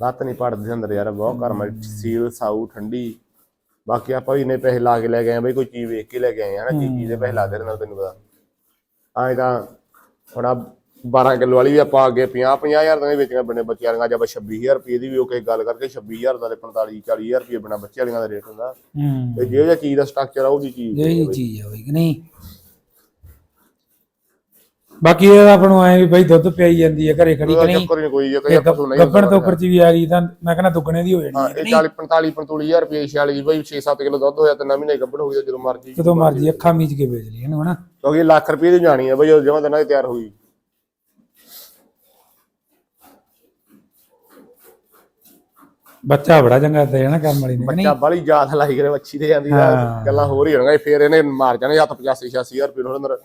Speaker 1: ਲੱਤ ਨਹੀਂ ਪੜਦੇ ਅੰਦਰ ਯਾਰ ਬਹੁਤ ਕਰਮ ਸੀਲ ਸਾਊ ਠੰਡੀ। ਬਾਕੀ ਆਪਾਂ ਵੀ ਇੰਨੇ ਪੈਸੇ ਲਾ ਕੇ ਲੈ ਗਏ ਆ ਬਈ ਕੋਈ ਚੀਜ਼ ਵੇਖ ਕੇ ਲੈ ਕੇ ਆਏ ਆ ਕੀ ਚੀਜ਼ ਦੇ ਪੈਸੇ ਲਾ ਦੇ ਨਾਲ ਤੈਨੂੰ ਪਤਾ। ਆਏ ਤਾਂ ਹੁਣ ਆ 12 ਕਿਲੋ ਵਾਲੀ ਵੀ ਆਪਾਂ ਅੱਗੇ 50 50000 ਦੀਆਂ ਵੇਚੀਆਂ ਬਣੇ ਬੱਚਿਆਂ ਵਾਲੀਆਂ ਜਦ 26000 ਰੁਪਏ ਦੀ ਵੀ ਉਹ ਕਿਸੇ ਗੱਲ ਕਰਕੇ 26000 ਦਾ ਤੇ 45 40000 ਰੁਪਏ ਬਣਾ ਬੱਚਿਆਂ ਵਾਲੀਆਂ ਦਾ ਰੇਟ ਹੁੰਦਾ।
Speaker 2: ਹੂੰ।
Speaker 1: ਤੇ ਜਿਹੋ ਜਿਹਾ ਚੀਜ਼ ਦਾ ਸਟਰਕਚਰ ਆ ਉਹਦੀ ਚੀਜ਼
Speaker 2: ਜਿਹੜੀ ਚੀਜ਼ ਆ ਬਈ ਕਿ ਨਹੀਂ? ਬਾਕੀ ਇਹ ਆਪਾਂ ਨੂੰ ਐ ਵੀ ਬਈ ਦੁੱਧ ਪਿਆਈ ਜਾਂਦੀ ਹੈ ਘਰੇ ਖੜੀ ਕਿ ਨਹੀਂ?
Speaker 1: ਚੱਕਰ ਨਹੀਂ ਕੋਈ ਜੇ ਕਈ ਆਪਾਂ ਸੁਣਨਾ ਹੀ
Speaker 2: ਗੱਬਣ ਤੋਂ ਉੱਪਰ ਚ ਵੀ ਆ ਗਈ ਤਾਂ ਮੈਂ ਕਹਿੰਦਾ ਦੁੱਗਣੇ ਦੀ ਹੋ ਜਾਣੀ
Speaker 1: ਹਾਂ
Speaker 2: ਹੈ
Speaker 1: ਇਹ 40 45 45000 ਰੁਪਏ 46 ਬਈ 6-7 ਕਿਲੋ ਦੁੱਧ ਹੋਇਆ ਤੇ ਨਵੀਂ ਨਹੀਂ ਗੱਬੜ ਹੋ ਗਈ ਜਦੋਂ ਮਰਜ਼ੀ
Speaker 2: ਜਦੋਂ ਮਰਜ਼ੀ ਅੱਖਾਂ ਮੀਚ ਕੇ ਵੇਚ ਲਈ ਇਹਨੂੰ ਹਨਾ
Speaker 1: ਕਿਉਂਕਿ ਲੱਖ ਰੁਪਏ ਦੀ ਜਾਣੀ ਹੈ ਬਈ ਜਦੋਂ ਜਮਾਂ ਦਿਨਾਂ ਦੀ ਤਿਆਰ ਹੋਈ
Speaker 2: ਬੱਚਾ ਬੜਾ ਚੰਗਾ ਤੇ ਨਾ ਕੰਮ ਵਾਲੀ ਨੇ ਕਿ ਨਹੀਂ?
Speaker 1: ਬੱਚਾ ਬੜੀ ਯਾਦ ਲਾਈ ਕਰੇ ਮੱਛੀ ਤੇ ਜਾਂਦੀ ਆ।
Speaker 2: ਹਾਂ।
Speaker 1: ਗੱਲਾਂ ਹੋਰ ਹੀ ਹੋਣਗੀਆਂ ਫੇਰ ਇਹਨੇ ਮਾਰ ਜਾਣੇ ਹੱਥ 85 86000 ਰੁਪਏ ਨੂੰ ਅੰਦਰ।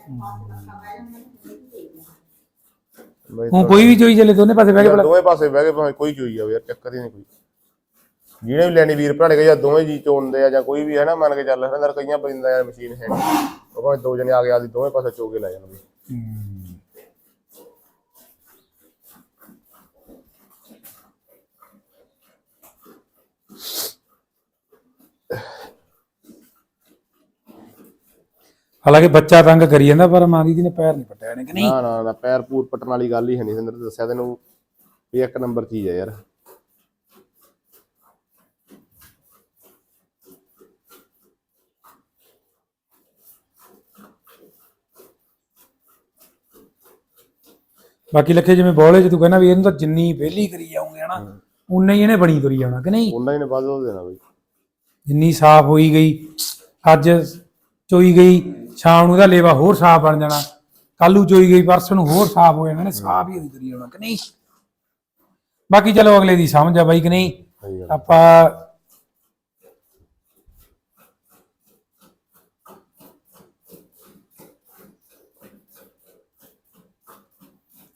Speaker 1: ਬਈ
Speaker 2: ਹੁਣ ਕੋਈ ਵੀ ਚੋਈ ਚੱਲੇ ਦੋਨੇ ਪਾਸੇ ਬਹਿ ਕੇ ਭਲਾ
Speaker 1: ਦੋਵੇਂ ਪਾਸੇ ਬਹਿ ਕੇ ਭਾਵੇਂ ਕੋਈ ਚੋਈ ਜਾਵੇ ਯਾਰ ਚੱਕਰ ਹੀ ਨਹੀਂ ਕੋਈ। ਜਿਹਨੇ ਵੀ ਲੈਣੀ ਵੀਰ ਭਰਾ ਨੇ ਜਾਂ ਦੋਵੇਂ ਜੀ ਚੋਣਦੇ ਆ ਜਾਂ ਕੋਈ ਵੀ ਹੈ ਨਾ ਮੰਨ ਕੇ ਚੱਲ ਅੰਦਰ ਕਈਆਂ ਬੰਦਾ ਯਾਰ ਮਸ਼ੀਨ ਹੈ ਨੀ। ਉਹ ਭਾਵੇਂ ਦੋ ਜਣੇ ਆ ਕੇ ਆਦੀ ਦੋਵੇਂ ਪਾਸੇ ਚੋ ਕੇ ਲੈ ਜਾਣਗੇ
Speaker 2: ਹਾਲਾਂਕਿ ਬੱਚਾ ਤੰਗ ਕਰੀ ਜਾਂਦਾ ਪਰ ਮਾਂ ਦੀ ਨੇ ਪੈਰ ਨਹੀਂ ਪਟਿਆ ਨੇ ਕਿ ਨਹੀਂ?
Speaker 1: ਨਾ ਨਾ ਨਾ ਪੈਰ ਪੂਰ ਪਟਣ ਵਾਲੀ ਗੱਲ ਹੀ ਹੈ ਨਹੀਂ ਸਿੰਦਰ ਦੱਸਿਆ ਤੈਨੂੰ ਵੀ ਇੱਕ ਨੰਬਰ ਚੀਜ਼ ਹੈ ਯਾਰ।
Speaker 2: ਬਾਕੀ ਲੱਖੇ ਜਿਵੇਂ ਬੋਲੇ ਚ ਤੂੰ ਕਹਿੰਦਾ ਵੀ ਇਹਨੂੰ ਤਾਂ ਜਿੰਨੀ ਵਿਹਲੀ ਕਰੀ ਜਾਉਂਗੇ ਹਨਾ ਉਨਾ ਹੀ ਇਹਨੇ ਬਣੀ ਤੁਰੀ ਜਾਣਾ ਕਿ ਨਹੀਂ?
Speaker 1: ਉਹਨਾਂ ਹੀ ਨੇ ਵੱਧ ਉਹ ਦੇਣਾ ਬਈ।
Speaker 2: ਜਿੰਨੀ ਸਾਫ਼ ਹੋਈ ਗਈ ਅੱਜ ਚੋਈ ਗਈ ਸ਼ਾਮ ਨੂੰ ਇਹਦਾ ਲੇਵਾ ਹੋਰ ਸਾਫ਼ ਬਣ ਜਾਣਾ। ਕੱਲੂ ਚੋਈ ਗਈ ਪਰਸੋਂ ਨੂੰ ਹੋਰ ਸਾਫ਼ ਹੋ ਜਾਣਾ ਨੇ ਸਾਫ਼ ਹੀ ਕਰੀ ਜਾਣਾ ਕਿ ਨਹੀਂ? ਬਾਕੀ ਚਲੋ ਅਗਲੇ ਦੀ ਸਮਝ ਆ ਬਾਈ ਕਿ ਨਹੀਂ? ਆਪਾਂ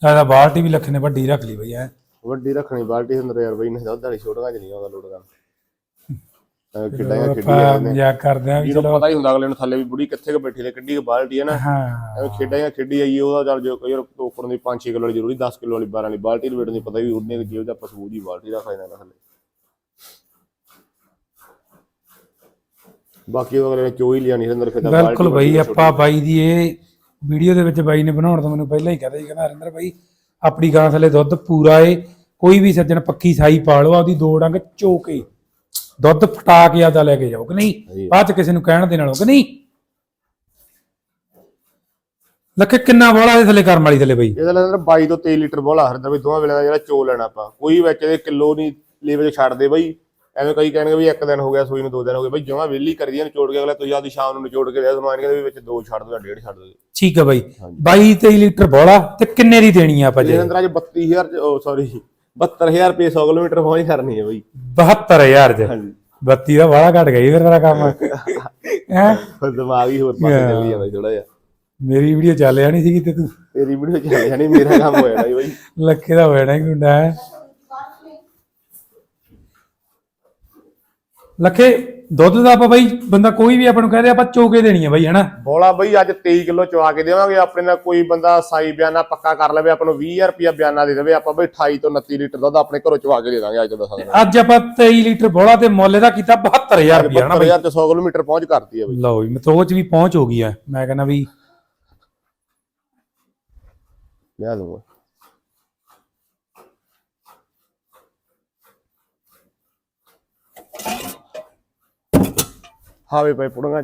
Speaker 2: ਇਹਦਾ ਬਾਲਟੀ ਵੀ ਲੱਖੇ ਨੇ ਵੱਡੀ ਰੱਖ ਲਈ ਬਈ ਐ।
Speaker 1: ਵੱਡੀ ਰੱਖਣੀ ਬਾਲਟੀ ਅੰਦਰ ਯਾਰ ਬਈ ਨੇ ਦੁੱਧ ਵਾਲੀ ਛੋਟੀਆਂ ਚ ਨਹੀਂ ਆਉਂਦਾ ਐ ਕਿੱਡਾ ਜਾਂ ਕਿੱਡੀ
Speaker 2: ਆਪਾਂ
Speaker 1: ਆ। ਨੇ
Speaker 2: ਮਜ਼ਾਕ ਕਰਦੇ ਆ ਵੀ
Speaker 1: ਜਿਹਨੂੰ ਪਤਾ ਹੀ ਹੁੰਦਾ ਅਗਲੇ ਨੂੰ ਥੱਲੇ ਵੀ ਬੁੜੀ ਕਿੱਥੇ ਕੁ ਬੈਠੀ ਤੇ ਕਿੱਡੀ ਕੁ ਬਾਲਟੀ ਹੈ ਨਾ।
Speaker 2: ਹਾਂ।
Speaker 1: ਖੇਡਾਂ ਜਾਂ ਖੇਡੀ ਆਈ ਉਹਦਾ ਚੱਲ ਜੋ ਵਾਰ ਟੋਕਣ ਦੀ 5-6 ਕਿਲੋ ਵਾਲੀ ਜ਼ਰੂਰੀ 10 ਕਿਲੋ ਵਾਲੀ 12 ਵਾਲੀ ਬਾਲਟੀ ਨੂੰ ਵੇਟਣ ਦੀ ਪਤਾ ਵੀ ਉਹਨੇ ਕਿ ਜਿਹੋ ਜਿਹਾ ਪਸ਼ੂ ਦੀ ਬਾਲਟੀ ਰੱਖ ਲੈਣਾ ਥੱਲੇ। ਬਾਕੀ ਉਹ ਅਗਲੇ ਨੇ ਚੋਈ ਲਿਆਣੀ ਸੀ ਅੰਦਰ ਫਿਰ
Speaker 2: ਬਿਲਕੁਲ ਬਈ ਆਪਾਂ ਬਾਈ ਦੀ ਇਹ ਵੀਡੀਓ ਦੇ ਵਿੱਚ ਬਾਈ ਨੇ ਬਣਾਉਣ ਤੋਂ ਮੈਨੂੰ ਪਹਿਲਾਂ ਹੀ ਕਹਦਾ ਸੀ ਕਹਿੰਦਾ ਹਰਿੰਦਰ ਬਾਈ ਆਪਣੀ ਗਾਂ ਥੱਲੇ ਦੁੱਧ ਪੂਰਾ ਏ ਕੋਈ ਵੀ ਸੱਜਣ ਪੱਕੀ ਸਾਈ ਪਾ ਲਓ ਆਪਦੀ ਦੋ ਡੰਗ ਚੋ ਕੇ। ਦੁੱਧ ਫਟਾ ਕੇ ਆਦਾ ਲੈ ਕੇ ਜਾਓ ਕਿ ਨਹੀਂ। ਬਾਅਦ ਚ ਕਿਸੇ ਨੂੰ ਕਹਿਣ ਦੇ ਨਾਲੋਂ ਕਿ ਨਹੀਂ? ਲੱਖੇ ਕਿੰਨਾ ਬੋਲਾ ਇਹ ਥੱਲੇ ਕਰਮ ਵਾਲੀ ਥੱਲੇ ਬਈ?
Speaker 1: ਇਹਦਾ ਅੰਦਰ 22 ਤੋਂ 23 ਲੀਟਰ ਬੋਲਾ ਹਰਦਾ ਬਈ ਦੋਵਾਂ ਵੇਲੇ ਦਾ ਜਿਹੜਾ ਚੋ ਲੈਣਾ ਆਪਾਂ। ਕੋਈ ਵਿੱਚ ਇਹਦੇ ਕਿਲੋ ਨਹੀਂ ਲੇਵੇ ਚ ਛੱਡ ਦੇ ਬਈ। ਐਵੇਂ ਕਈ ਕਹਿਣਗੇ ਵੀ ਇੱਕ ਦਿਨ ਹੋ ਗਿਆ ਸੂਈ ਨੂੰ ਦੋ ਦਿਨ ਹੋ ਗਏ। ਬਈ ਜਮਾ ਵਿਹਲੀ ਕਰੀ ਦੀ ਨਿਚੋੜ ਕੇ ਅਗਲਾ ਤੁਸੀਂ ਆਦੀ ਸ਼ਾਮ ਨੂੰ ਨਿਚੋੜ ਕੇ ਦੇ ਤੁਹਾਨੂੰ ਆਣਗੇ ਵੀ ਵਿੱਚ ਦੋ ਛੱਡ ਦੋ ਜਾਂ ਡੇਢ ਛੱਡ ਦੋ।
Speaker 2: ਠੀਕ ਹੈ ਬਾਈ। 22 23 ਲੀਟਰ ਬੋਲਾ ਤੇ ਕਿੰਨੇ ਦੀ ਦੇਣੀ ਆ ਆਪਾਂ ਜੇ?
Speaker 1: ਇਹਦੇ ਅੰਦਰ ਅੱਜ 32000 ਉਹ ਸੌਰੀ 72000 ਰੁਪਏ 100 ਕਿਲੋਮੀਟਰ ਪਹੁੰਚ ਕਰਨੀ ਹੈ ਬਈ।
Speaker 2: 72000 ਚ?
Speaker 1: ਹਾਂਜੀ।
Speaker 2: 32 ਦਾ ਵਾਲਾ ਘਟ ਗਈ ਫਿਰ ਤੇਰਾ ਕੰਮ। ਹੈ?
Speaker 1: ਫਿਰ ਦਿਮਾਗ ਹੀ ਹੋਰ ਪਾਸੇ ਚੱਲੀ ਜਾਂਦਾ ਥੋੜਾ ਜਿਹਾ।
Speaker 2: ਮੇਰੀ ਵੀਡੀਓ ਚੱਲ ਜਾਣੀ ਸੀਗੀ ਤੇ ਤੂੰ
Speaker 1: ਤੇਰੀ ਵੀਡੀਓ ਚੱਲ ਜਾਣੀ ਮੇਰਾ ਕੰਮ ਹੋਇਆ ਨਾ ਬਈ।
Speaker 2: ਲੱਖੇ ਦਾ ਹੀ ਗੁੰਡਾ ਹੈ? ਲੱਖੇ ਦੁੱਧ ਦਾ ਆਪਾਂ ਬਾਈ ਬੰਦਾ ਕੋਈ ਵੀ ਆਪਾਂ ਨੂੰ ਕਹਦੇ ਆਪਾਂ ਚੋਕੇ ਦੇਣੀ ਹੈ ਬਾਈ ਹਨਾ?
Speaker 1: ਬੋਲਾ ਬਈ ਅੱਜ 23 ਕਿਲੋ ਚਵਾ ਕੇ ਦੇਵਾਂਗੇ। ਆਪਣੇ ਨਾਲ ਕੋਈ ਬੰਦਾ ਸਾਈ ਬਿਆਨਾ ਪੱਕਾ ਕਰ ਲਵੇ ਆਪਾਂ ਨੂੰ 20000 ਰੁਪਿਆ ਬਿਆਨਾ ਦੇ ਦੇਵੇ ਆਪਾਂ ਬਈ 28 ਤੋਂ 29 ਲੀਟਰ ਦੁੱਧ ਆਪਣੇ ਘਰੋਂ ਚਵਾ ਕੇ ਦੇ ਦਾਂਗੇ ਅੱਜ ਦਾ ਸਾਡਾ
Speaker 2: ਅੱਜ ਆਪਾਂ 23 ਲੀਟਰ ਬੋਲਾ ਤੇ ਮੁੱਲ ਦਾ ਕੀਤਾ 72000 ਰੁਪਏ ਹਨਾ ਬਾਈ?
Speaker 1: 72000 ਤੇ 100 ਕਿਲੋਮੀਟਰ ਪਹੁੰਚ ਕਰਤੀ ਹੈ ਬਈ।
Speaker 2: ਲਓ ਜੀ ਮਤੋਚ ਚ ਵੀ ਪਹੁੰਚ ਹੋ ਗਈ ਹੈ ਮੈਂ ਕਹਿੰਦਾ ਵੀ
Speaker 1: ਲਿਆ ਦੂੰਗਾ ਹਾਂ ਵੀ ਭਾਈ ਪੁੜਾਂਗਾ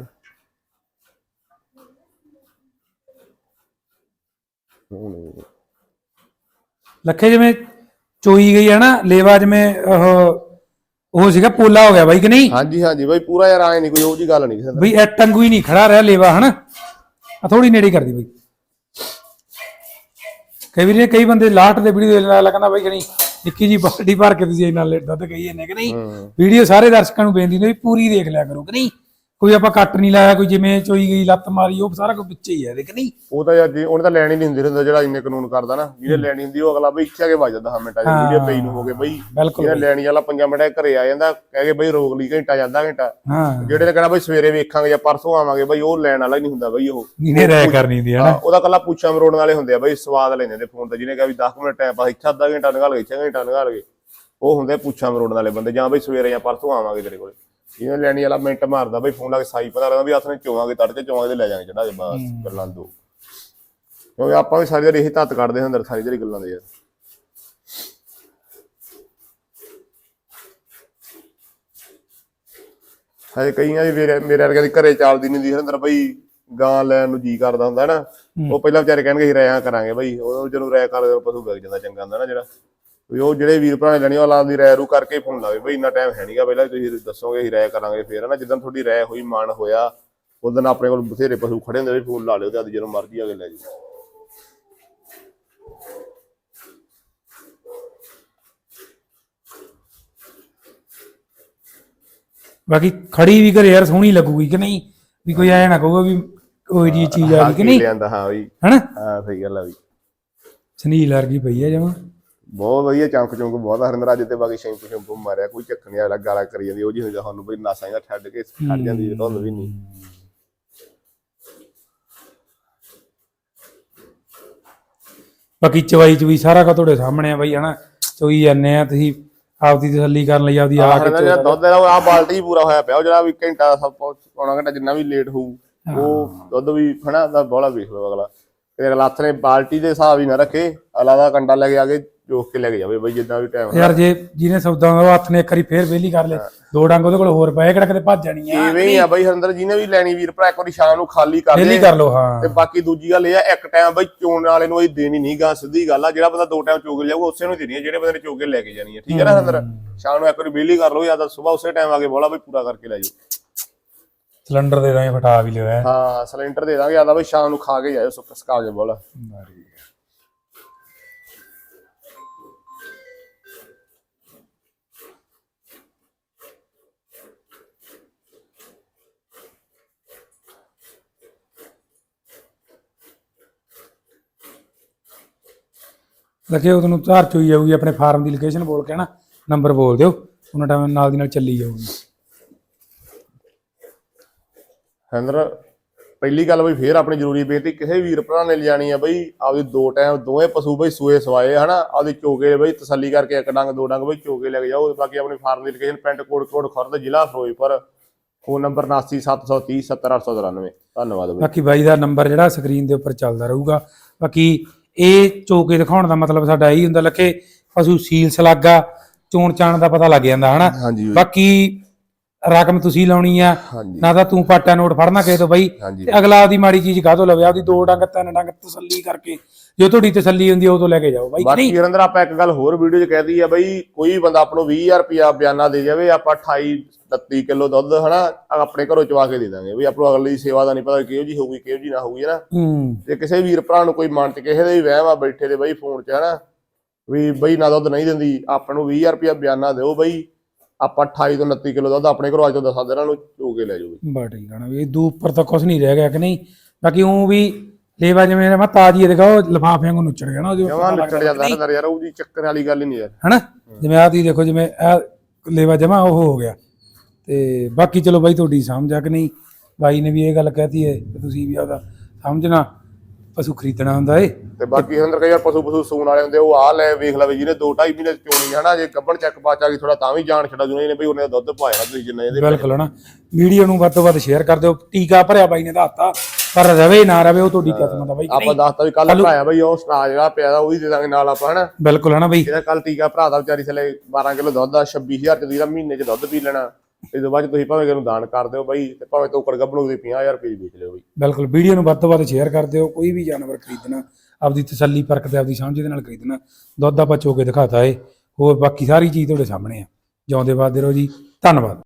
Speaker 2: ਲੱਖੇ ਜਿਵੇਂ ਚੋਈ ਗਈ ਹੈ ਨਾ ਲੇਵਾ ਜਿਵੇਂ ਉਹ ਉਹ ਸੀਗਾ ਪੋਲਾ ਹੋ ਗਿਆ ਬਾਈ ਕਿ ਨਹੀਂ?
Speaker 1: ਹਾਂਜੀ ਹਾਂਜੀ ਬਾਈ ਪੂਰਾ ਯਾਰ ਆਏ ਨਹੀਂ ਕੋਈ ਉਹ ਜੀ ਗੱਲ ਨਹੀਂ ਕਿਸੇ ਦਾ।
Speaker 2: ਬਈ ਐ ਟੰਗੂ ਹੀ ਨਹੀਂ ਖੜਾ ਰਿਹਾ ਲੇਵਾ ਹਨਾ? ਆ ਥੋੜੀ ਨੇੜੇ ਕਰਦੀ ਬਈ। ਕਈ ਵਾਰੀ ਇਹ ਕਈ ਬੰਦੇ ਲਾਸਟ ਦੇ ਵੀਡੀਓ ਦੇ ਨਾਲ ਕਹਿੰਦਾ ਬਈ ਜਣੀ ਨਿੱਕੀ ਜੀ ਬਾਲਟੀ ਭਰ ਕੇ ਤੁਸੀਂ ਇਹਨਾਂ ਲੈ ਦੁੱਧ ਕਹੀ ਜਾਂਦੇ ਕਿ ਨਹੀਂ? ਵੀਡੀਓ ਸਾਰੇ ਦਰਸ਼ਕਾਂ ਨੂੰ ਬੇਨਤੀ ਨੇ ਵੀ ਪੂਰੀ ਦੇਖ ਲਿਆ ਕਰੋ ਕਿ ਨਹੀਂ? ਕੋਈ ਆਪਾਂ ਕੱਟ ਨਹੀਂ ਲਾਇਆ ਕੋਈ ਜਿਵੇਂ ਚੋਈ ਗਈ ਲੱਤ ਮਾਰੀ ਉਹ ਸਾਰਾ ਕੁਝ ਵਿੱਚ ਹੀ ਹੈ ਦੇਖ ਨਹੀਂ।
Speaker 1: ਉਹ ਤਾਂ ਯਾਰ ਜੇ ਉਹਨੇ ਤਾਂ ਲੈਣੀ ਨਹੀਂ ਹੁੰਦੀ ਹੁੰਦਾ ਜਿਹੜਾ ਇੰਨੇ ਕਾਨੂੰਨ ਕਰਦਾ ਨਾ ਜਿਹਨੇ ਲੈਣੀ ਹੁੰਦੀ ਉਹ ਅਗਲਾ ਬਈ ਇੱਥੇ ਆ ਕੇ ਵੱਜ ਜਾਂਦਾ 10 ਮਿੰਟਾਂ ਚ ਵੀਡੀਓ ਪਈ ਨੂੰ ਹੋ ਗਏ ਬਈ। ਜਿਹਨੇ ਲੈਣੀ ਵਾਲਾ 5 ਮਿੰਟਾਂ ਘਰੇ ਆ ਜਾਂਦਾ ਕਹਿ ਕੇ ਬਈ ਰੋਕ ਲਈ ਘੰਟਾ ਜਾਂਦਾ ਘੰਟਾ। ਜਿਹੜੇ ਨੇ ਕਹਿਣਾ ਬਈ ਸਵੇਰੇ ਵੇਖਾਂਗੇ ਜਾਂ ਪਰਸੋਂ ਆਵਾਂਗੇ ਬਈ ਉਹ ਲੈਣ ਵਾਲਾ ਹੀ ਨਹੀਂ ਹੁੰਦਾ ਬਈ ਉਹ।
Speaker 2: ਇਹਨੇ ਰਾਇ ਕਰਨੀ ਦੀ ਹੈ
Speaker 1: ਹਾਂ, ਉਹਦਾ ਕੱਲਾ ਪੁੱਛਾਂ ਮਰੋੜਨ ਵਾਲੇ ਹੁੰਦੇ ਆ ਬਈ ਸਵਾਦ ਲੈਂਦੇ ਨੇ ਫੋਨ ਤੇ ਜਿਹਨੇ ਕਿਹਾ ਵੀ 10 ਮਿੰਟ ਟਾਈਮ ਪਾਸ ਇੱਥੇ ਅੱਧਾ ਘੰਟਾ ਨਿਕਾਲ ਗਏ ਇੱਥੇ ਘੰਟਾ ਨਿਕਾਲ ਗਏ ਉਹ ਹੁੰਦੇ ਪੁੱਛਾਂ ਮਰੋੜਨ ਵਾਲੇ ਬੰਦੇ ਜਾਂ ਬਈ ਸਵੇਰੇ ਜਾਂ ਪਰਸੋਂ ਆਵਾਂਗੇ ਤੇਰੇ ਕੋਲੇ। ਜਿਹਨੇ ਲੈਣੀ ਵਾਲਾ ਮਿੰਟ ਮਾਰਦਾ ਬਈ ਫੋਨ ਲਾ ਕੇ ਸਾਈ ਪਤਾ ਲੱਗਦਾ ਵੀ ਹੱਥ ਨੇ ਚੋਵਾਂਗੇ ਤੜਕੇ ਚੋਵਾਂਗੇ ਤੇ ਲੈ ਜਾਾਂਗੇ ਚੜਾ ਕੇ ਬਸ ਗੱਲਾਂ ਦੋ। ਕਿਉਂਕਿ ਆਪਾਂ ਵੀ ਸਾਰੀ ਦਿਹਾੜੀ ਇਹੀ ਧੱਤ ਕੱਢਦੇ ਹਾਂ ਅੰਦਰ ਸਾਰੀ ਦਿਹਾੜੀ ਗੱਲਾਂ ਦੇ ਯਾਰ। ਹਜੇ ਕਈਆਂ ਦੀ ਮੇਰੇ ਮੇਰੇ ਵਰਗੇ ਦੀ ਘਰੇ ਚੱਲਦੀ ਨਹੀਂ ਦੀ ਹਰਿੰਦਰ ਬਈ ਗਾਂ ਲੈਣ ਨੂੰ ਜੀ ਕਰਦਾ ਹੁੰਦਾ ਨਾ। ਉਹ ਪਹਿਲਾਂ ਵਿਚਾਰੇ ਕਹਿਣਗੇ ਅਸੀਂ ਰਾਇਆਂ ਕਰਾਂਗੇ ਬਈ ਉਹ ਜਦੋਂ ਰਾਇ ਕਰਦੇ ਪਸ਼ੂ ਵਿਕ ਜਾਂਦਾ ਚੰਗਾ ਹੁੰਦਾ ਨਾ ਜਿਹੜਾ। ਵੀ ਉਹ ਜਿਹੜੇ ਵੀਰ ਭਰਾ ਨੇ ਲੈਣੀ ਉਹ ਲਾਂ ਦੀ ਰਾਇ ਰੂ ਕਰਕੇ ਫੋਨ ਲਾਵੇ ਬਈ ਇੰਨਾ ਟਾਈਮ ਹੈ ਨਹੀਂਗਾ ਪਹਿਲਾਂ ਤੁਸੀਂ ਦੱਸੋਗੇ ਅਸੀਂ ਰਾਇ ਕਰਾਂਗੇ ਫੇਰ ਨਾ ਜਿੱਦਾਂ ਤੁਹਾਡੀ ਰਾਇ ਹੋਈ ਮਨ ਹੋਇਆ ਉਦੋਂ ਆਪਣੇ ਕੋਲ ਬਥੇਰੇ ਪਸ਼ੂ ਖੜੇ ਹੁੰਦੇ ਵੀ ਫੋਨ ਲਾ ਲਿਓ ਤੇ ਅੱਜ ਜਦੋਂ ਮਰਜ਼ੀ ਆ ਕੇ ਲੈ ਜਾਓ।
Speaker 2: ਬਾਕੀ ਖੜੀ ਵੀ ਘਰੇ ਯਾਰ ਸੋਹਣੀ ਲੱਗੂਗੀ ਕਿ ਨਹੀਂ? ਵੀ ਕੋਈ ਐ ਨਾ ਕਹੂਗਾ ਵੀ ਕੋਈ ਜੀ ਚੀਜ਼ ਆ ਗਈ ਕਿ ਨਹੀਂ?
Speaker 1: ਹਾਂ ਬਈ।
Speaker 2: ਹਨਾ?
Speaker 1: ਹਾਂ ਸਹੀ ਗੱਲ ਆ ਬਈ।
Speaker 2: ਸਨੀਲ ਵਰਗੀ ਪਈ ਆ ਜਮਾ।
Speaker 1: ਬਹੁਤ ਵਧੀਆ ਚੌਂਕ ਚੌਂਕ ਬਹੁਤ ਆ। ਹਰਿੰਦਰ ਅੱਜ ਤੇ ਬਾਕੀ ਸ਼ੈਂਪੂ ਸ਼ੈਂਪੂ ਮਾਰਿਆ ਕੋਈ ਨਹੀਂ ਆਲਾ ਗਾਲਾਂ ਕਰੀ ਜਾਂਦੀ ਉਹ ਜੀ ਹੁੰਦਾ ਸਾਨੂੰ ਬਈ ਨਾਸਾਂ ਦਾ ਛੱਡ ਕੇ ਛੱਡ ਜਾਂਦੀ ਤੁਹਾਨੂੰ ਵੀ ਨਹੀਂ
Speaker 2: ਬਾਕੀ ਚਵਾਈ ਚੁਈ ਸਾਰਾ ਕੁਝ ਤੁਹਾਡੇ ਸਾਹਮਣੇ ਆ ਬਈ ਹਨਾ? ਚੋਈ ਜਾਂਦੇ ਆ ਤੁਸੀਂ ਆਪਦੀ ਤਸੱਲੀ ਕਰਨ ਲਈ ਆਪਦੀ ਆ ਕੇ
Speaker 1: ਜਿਹੜਾ ਦੁੱਧ ਦਾ ਆ ਬਾਲਟੀ ਹੀ ਪੂਰਾ ਹੋਇਆ ਪਿਆ ਉਹ ਜਿਹੜਾ ਵੀ ਘੰਟਾ ਸਭ ਪੌਣਾ ਘੰਟਾ ਜਿੰਨਾ ਵੀ ਲੇਟ ਹੋਊ ਉਹ ਦੁੱਧ ਵੀ ਹਨਾ ਦਾ ਬੋਲਾ ਵੇਖ ਲਓ ਅਗਲਾ। ਤੇ ਅਗਲਾ ਹੱਥ ਨੇ ਬਾਲਟੀ ਦੇ ਹਿਸਾਬ ਹੀ ਨਾ ਰੱਖੇ ਅਲਾਵਾ ਕੰਡਾ ਲੈ ਕੇ ਆ ਕੇ ਜੋਖ ਕੇ ਲੈ ਕੇ ਜਾਵੇ ਬਈ ਜਿੱਦਾਂ ਵੀ ਟਾਈਮ
Speaker 2: ਯਾਰ ਜੇ ਜਿਹਨੇ ਸੌਦਾ ਉਹ ਹੱਥ ਨੇ ਇੱਕ ਵਾਰੀ ਫੇਰ ਵੇਲੀ ਕਰ ਲੇ। ਦੋ ਡੰਗ ਉਹਦੇ ਕੋਲ ਹੋਰ ਪਏ ਕਿਹੜਾ ਕਿਤੇ ਭੱਜ ਜਾਣੀ ਆ।
Speaker 1: ਐਵੇਂ ਹੀ ਆ ਬਈ ਹਰਿੰਦਰ ਜਿਹਨੇ ਵੀ ਲੈਣੀ ਵੀਰ ਭਰਾ ਇੱਕ ਵਾਰੀ ਸ਼ਾਮ ਨੂੰ ਖਾਲੀ ਕਰ
Speaker 2: ਵੇਲੀ
Speaker 1: ਦੇ
Speaker 2: ਕਰ ਲੋ ਹਾਂ।
Speaker 1: ਤੇ ਬਾਕੀ ਦੂਜੀ ਗੱਲ ਇਹ ਆ ਇੱਕ ਟਾਈਮ ਬਈ ਚੋਣ ਵਾਲੇ ਨੂੰ ਇਹ ਦੇਣੀ ਨਹੀਂ ਗਾ ਸਿੱਧੀ ਗੱਲ ਆ ਜਿਹੜਾ ਬੰਦਾ ਦੋ ਟਾਈਮ ਚੋਗ ਜਾਊਗਾ ਉਸੇ ਨੂੰ ਦੇਣੀ ਹੈ ਜਿਹੜੇ ਬੰਦੇ ਨੇ ਚੋਗ ਕੇ ਲੈ ਕੇ ਜਾਣੀ ਹੈ ਠੀਕ ਹੈ ਨਾ ਹਰਿੰਦਰ? ਸ਼ਾਮ ਨੂੰ ਇੱਕ ਵਾਰੀ ਬਿਜਲੀ ਕਰ ਲਓ ਜਾਂ ਤਾਂ ਸਵੇਰ ਉਸੇ ਟਾਈਮ ਆ ਕੇ ਬੋਲਾ ਬਈ ਪੂਰਾ ਕਰਕੇ ਲੈ ਜਾਓ।
Speaker 2: ਸਿਲੰਡਰ ਦੇ ਦਾਂਗੇ ਫਟਾ ਵੀ ਲਿਓ
Speaker 1: ਹਾਂ ਸਿਲੰਡਰ ਦੇ ਦਾਂਗੇ ਆਦਾ ਬਈ ਸ਼ਾਮ ਨੂੰ ਖਾ ਕੇ ਜਾਇਓ ਸੁੱਕ ਸਕਾ ਕੇ ਬੋਲਾ।
Speaker 2: ਲੱਗੇ ਉਹ ਤੁਹਾਨੂੰ ਧਾਰ ਚੋਈ ਜਾਊਗੀ ਆਪਣੇ ਫਾਰਮ ਦੀ ਲੋਕੇਸ਼ਨ ਬੋਲ ਕੇ ਨਾ ਨੰਬਰ ਬੋਲ ਦਿਓ ਉਹਨਾਂ ਟਾਈਮ ਨਾਲ ਦੀ ਨਾਲ ਚੱਲੀ ਜਾਊਗੀ।
Speaker 1: ਹਰਿੰਦਰ ਪਹਿਲੀ ਗੱਲ ਬਈ ਫੇਰ ਆਪਣੀ ਜ਼ਰੂਰੀ ਬੇਨਤੀ ਕਿਸੇ ਵੀਰ ਭਰਾ ਨੇ ਲਿਜਾਣੀ ਆ ਬਈ ਆਪਦੀ ਦੋ ਟਾਈਮ ਦੋਵੇਂ ਪਸ਼ੂ ਬਈ ਸੂਏ ਸਵਾਏ ਹਨਾ ਆਪਦੀ ਚੋਗੇ ਬਈ ਤਸੱਲੀ ਕਰਕੇ ਇੱਕ ਡੰਗ ਦੋ ਡੰਗ ਬਈ ਚੋਗੇ ਲੈ ਕੇ ਜਾਓ ਬਾਕੀ ਆਪਣੀ ਫਾਰਮ ਦੀ ਲੋਕੇਸ਼ਨ ਪਿੰਡ ਕੋਟ ਕੋਟ ਖੁਰਦ ਜ਼ਿਲ੍ਹਾ ਫਿਰੋਜ਼ਪੁਰ ਫੋਨ ਨੰਬਰ 797330 70893 ਧੰਨਵਾਦ ਬਈ।
Speaker 2: ਬਾਕੀ ਬਾਈ ਦਾ ਨੰਬਰ ਜਿਹੜਾ ਸਕਰੀਨ ਦੇ ਉੱਪਰ ਚੱਲਦਾ ਰਹੂਗਾ। ਬਾਕੀ ਇਹ ਚੋਕੇ ਦਿਖਾਉਣ ਦਾ ਮਤਲਬ ਸਾਡਾ ਇਹੀ ਹੁੰਦਾ ਲੱਕੇ ਪਸ਼ੂ ਸੀਲ ਸਲਾਗਾ ਚੋਣ ਚਾਣ ਦਾ ਪਤਾ ਲੱਗ ਜਾਂਦਾ ਹਨਾ?
Speaker 1: ਹਾਂਜੀ ਬਈ,
Speaker 2: ਬਾਕੀ ਰਕਮ ਤੁਸੀਂ ਲਾਉਣੀ ਆ
Speaker 1: ਹਾਂਜੀ।
Speaker 2: ਨਾ ਤਾਂ ਤੂੰ ਪਾਟਾ ਨੋਟ ਫੜਨਾ ਕਿਸੇ ਤੋਂ ਬਾਈ।
Speaker 1: ਹਾਂਜੀ।
Speaker 2: ਤੇ ਅਗਲਾ ਆਪਦੀ ਮਾੜੀ ਚੀਜ਼ ਕਾਹਤੋਂ ਲਵੇ ਆਪਦੀ ਦੋ ਡੰਗ ਤਿੰਨ ਡੰਗ ਤਸੱਲੀ ਕਰਕੇ ਜੋ ਤੁਹਾਡੀ ਤਸੱਲੀ ਹੁੰਦੀ ਆ ਉਹ ਤੋਂ ਲੈ ਕੇ ਜਾਓ। ਬਾਈ
Speaker 1: ਬਾਕੀ ਹਰਿੰਦਰ ਆਪਾਂ ਇੱਕ ਗੱਲ ਹੋਰ ਵੀਡੀਓ 'ਚ ਕਹਿਦੀ ਆ ਬਈ ਕੋਈ ਬੰਦਾ ਆਪਾਂ ਨੂੰ 20000 ਰੁਪਿਆ ਬਿਆਨਾ ਦੇ ਜਾਵੇ ਆਪਾਂ 28 29 ਕਿਲੋ ਦੁੱਧ ਹਨਾ ਆਪਣੇ ਘਰੋਂ ਚਵਾ ਕੇ ਦੇ ਦਾਂਗੇ। ਵੀ ਆਪਾਂ ਨੂੰ ਅਗਲੀ ਸੇਵਾ ਦਾ ਨਹੀਂ ਪਤਾ ਕਿਹੋ ਜੀ ਹੋਊਗੀ ਕਿਹੋ ਜੀ ਨਾ ਹੋਊਗੀ ਹਨਾ।
Speaker 2: ਹੂੰ।
Speaker 1: ਜੇ ਕਿਸੇ ਵੀਰ ਭਰਾ ਨੂੰ ਕੋਈ ਮਨ ਚ ਕਿਸੇ ਦੇ ਵੀ ਵਹਿਮ ਆ ਬੈਠੇ ਦੇ ਬਈ ਫੋਨ 'ਚ ਹਨਾ। ਵੀ ਬਈ ਨਾ ਦੁੱਧ ਨਹੀਂ ਦਿੰਦੀ ਆਪਾਂ ਨੂੰ 20000 ਰੁਪਿਆ ਬਿਆਨਾ ਦਿਓ ਬਈ। ਆਪਾਂ 28 ਤੋਂ 29 ਕਿਲੋ ਦੁੱਧ ਆਪਣੇ ਘਰੋਂ ਅੱਜ ਤੋਂ 10 ਦਿਨਾਂ ਨੂੰ ਚੋ ਕੇ ਲੈ ਜਾਓ।
Speaker 2: ਬਾ ਠੀਕ ਆ ਨਾ ਵੀ ਦੂ ਉੱਪਰ ਤਾਂ ਕੁਝ ਨਹੀਂ ਰਹਿ ਗਿਆ ਕਿ ਨਹੀਂ? ਬਾਕੀ ਉਹ ਵੀ ਲੇਵਾ ਜਿਵੇਂ ਮੈਂ ਤਾਜੀ ਦਿਖਾਓ ਲਫਾਫਿਆਂ ਨੂੰ ਨੁੱਚੜ ਗਿਆ ਨਾ ਉਹਦੇ
Speaker 1: ਜਮਾਂ ਨਿਕਲ ਜਾਂਦਾ ਹਰਿੰਦਰ ਯਾਰ ਉਹਦੀ ਚੱਕਰ ਵਾਲੀ ਗੱਲ ਹੀ ਨਹੀਂ ਯਾਰ।
Speaker 2: ਹਨਾ? ਜਿਵੇਂ ਆਹ ਤੀ ਦੇਖੋ ਜਿਵੇਂ ਆ ਲੇਵਾ ਜਮਾ ਉਹ ਹੋ ਗਿਆ। ਤੇ ਬਾਕੀ ਚਲੋ ਬਾਈ ਤੁਹਾਡੀ ਸਮਝ ਆ ਕਿ ਨਹੀਂ? ਬਾਈ ਨੇ ਵੀ ਇਹ ਗੱਲ ਕਹਿਤੀ ਹੈ ਕਿ ਤੁਸੀਂ ਵੀ ਆਪਦਾ ਸਮਝਣਾ ਪਸ਼ੂ ਖਰੀਦਣਾ ਹੁੰਦਾ ਏ।
Speaker 1: ਤੇ ਬਾਕੀ ਅੰਦਰ ਕਈ ਵਾਰ ਪਸ਼ੂ ਪਸ਼ੂ ਸੂਣ ਵਾਲੇ ਹੁੰਦੇ ਉਹ ਆ ਲੈ ਵੇਖ ਲਵੇ ਜਿਹਨੇ 2.5 ਮਹੀਨੇ ਚੋਣੀ ਹਨਾ ਜੇ ਗੱਬਣ ਚੱਕ ਪਾਚ ਆ ਗਈ ਥੋੜਾ ਤਾਂ ਵੀ ਜਾਨ ਛੱਡਾ ਜੂਨੇ ਨੇ ਬਈ ਉਹਨੇ ਦੁੱਧ ਪਾਇਆ ਤੁਸੀਂ ਜਿੰਨੇ ਇਹਦੇ
Speaker 2: ਬਿਲਕੁਲ ਹਨਾ। ਵੀਡੀਓ ਨੂੰ ਵੱਧ ਤੋਂ ਵੱਧ ਸ਼ੇਅਰ ਕਰ ਦਿਓ ਟੀਕਾ ਭਰਿਆ ਬਾਈ ਨੇ ਦੱਸਤਾ ਪਰ ਰਵੇ ਨਾ ਰਵੇ ਉਹ ਤੁਹਾਡੀ ਕਿਸਮਤ ਆ ਬਾਈ।
Speaker 1: ਆਪਾਂ ਦੱਸਤਾ ਵੀ ਕੱਲ ਭਰਾਇਆ ਬਈ ਉਹ ਸਟਾ ਜਿਹੜਾ ਪਿਆ ਦਾ ਉਹ ਵੀ ਦੇ ਦਾਂਗੇ ਨਾਲ ਆਪਾਂ ਹਨਾ?
Speaker 2: ਬਿਲਕੁਲ ਹਨਾ ਬਾਈ।
Speaker 1: ਜਿਹੜਾ ਕੱਲ ਟੀਕਾ ਭਰਾ ਦਾ ਵਿਚਾਰੀ ਥਲੇ 12 ਕਿਲੋ ਦੁੱਧ ਦਾ 26000 ਚ ਦੀ ਦਾ ਮਹੀਨੇ ਚ ਦੁੱਧ ਪੀ ਲੈਣਾ। ਇਸ ਤੋਂ ਬਾਅਦ ਤੁਸੀਂ ਭਾਵੇਂ ਕਿ ਇਹਨੂੰ ਦਾਨ ਕਰ ਦਿਓ ਬਈ ਤੇ ਭਾਵੇਂ ਤੋਕੜ ਗੱਬਣੂ ਦੇ 50000 ਰੁਪਏ ਦੀ ਵੇਚ ਲਿਓ ਬਈ।
Speaker 2: ਬਿਲਕੁਲ ਵੀਡੀਓ ਨੂੰ ਵੱਧ ਤੋਂ ਵੱਧ ਸ਼ੇਅਰ ਕਰ ਦਿਓ ਕੋਈ ਵੀ ਜਾਨਵਰ ਖਰੀਦਣਾ ਆਪਦੀ ਤਸੱਲੀ ਪਰਖ ਤੇ ਆਪਦੀ ਸਮਝ ਦੇ ਨਾਲ ਖਰੀਦਣਾ ਦੁੱਧ ਆਪਾਂ ਚੋ ਕੇ ਦਿਖਾਤਾ ਏ। ਹੋਰ ਬਾਕੀ ਸਾਰੀ ਚੀਜ਼ ਤੁਹਾਡੇ ਸਾਹਮਣੇ ਆ। ਜਿਉਂਦੇ ਵਾਦੇ ਰਹੋ ਜੀ ਧੰਨਵਾਦ।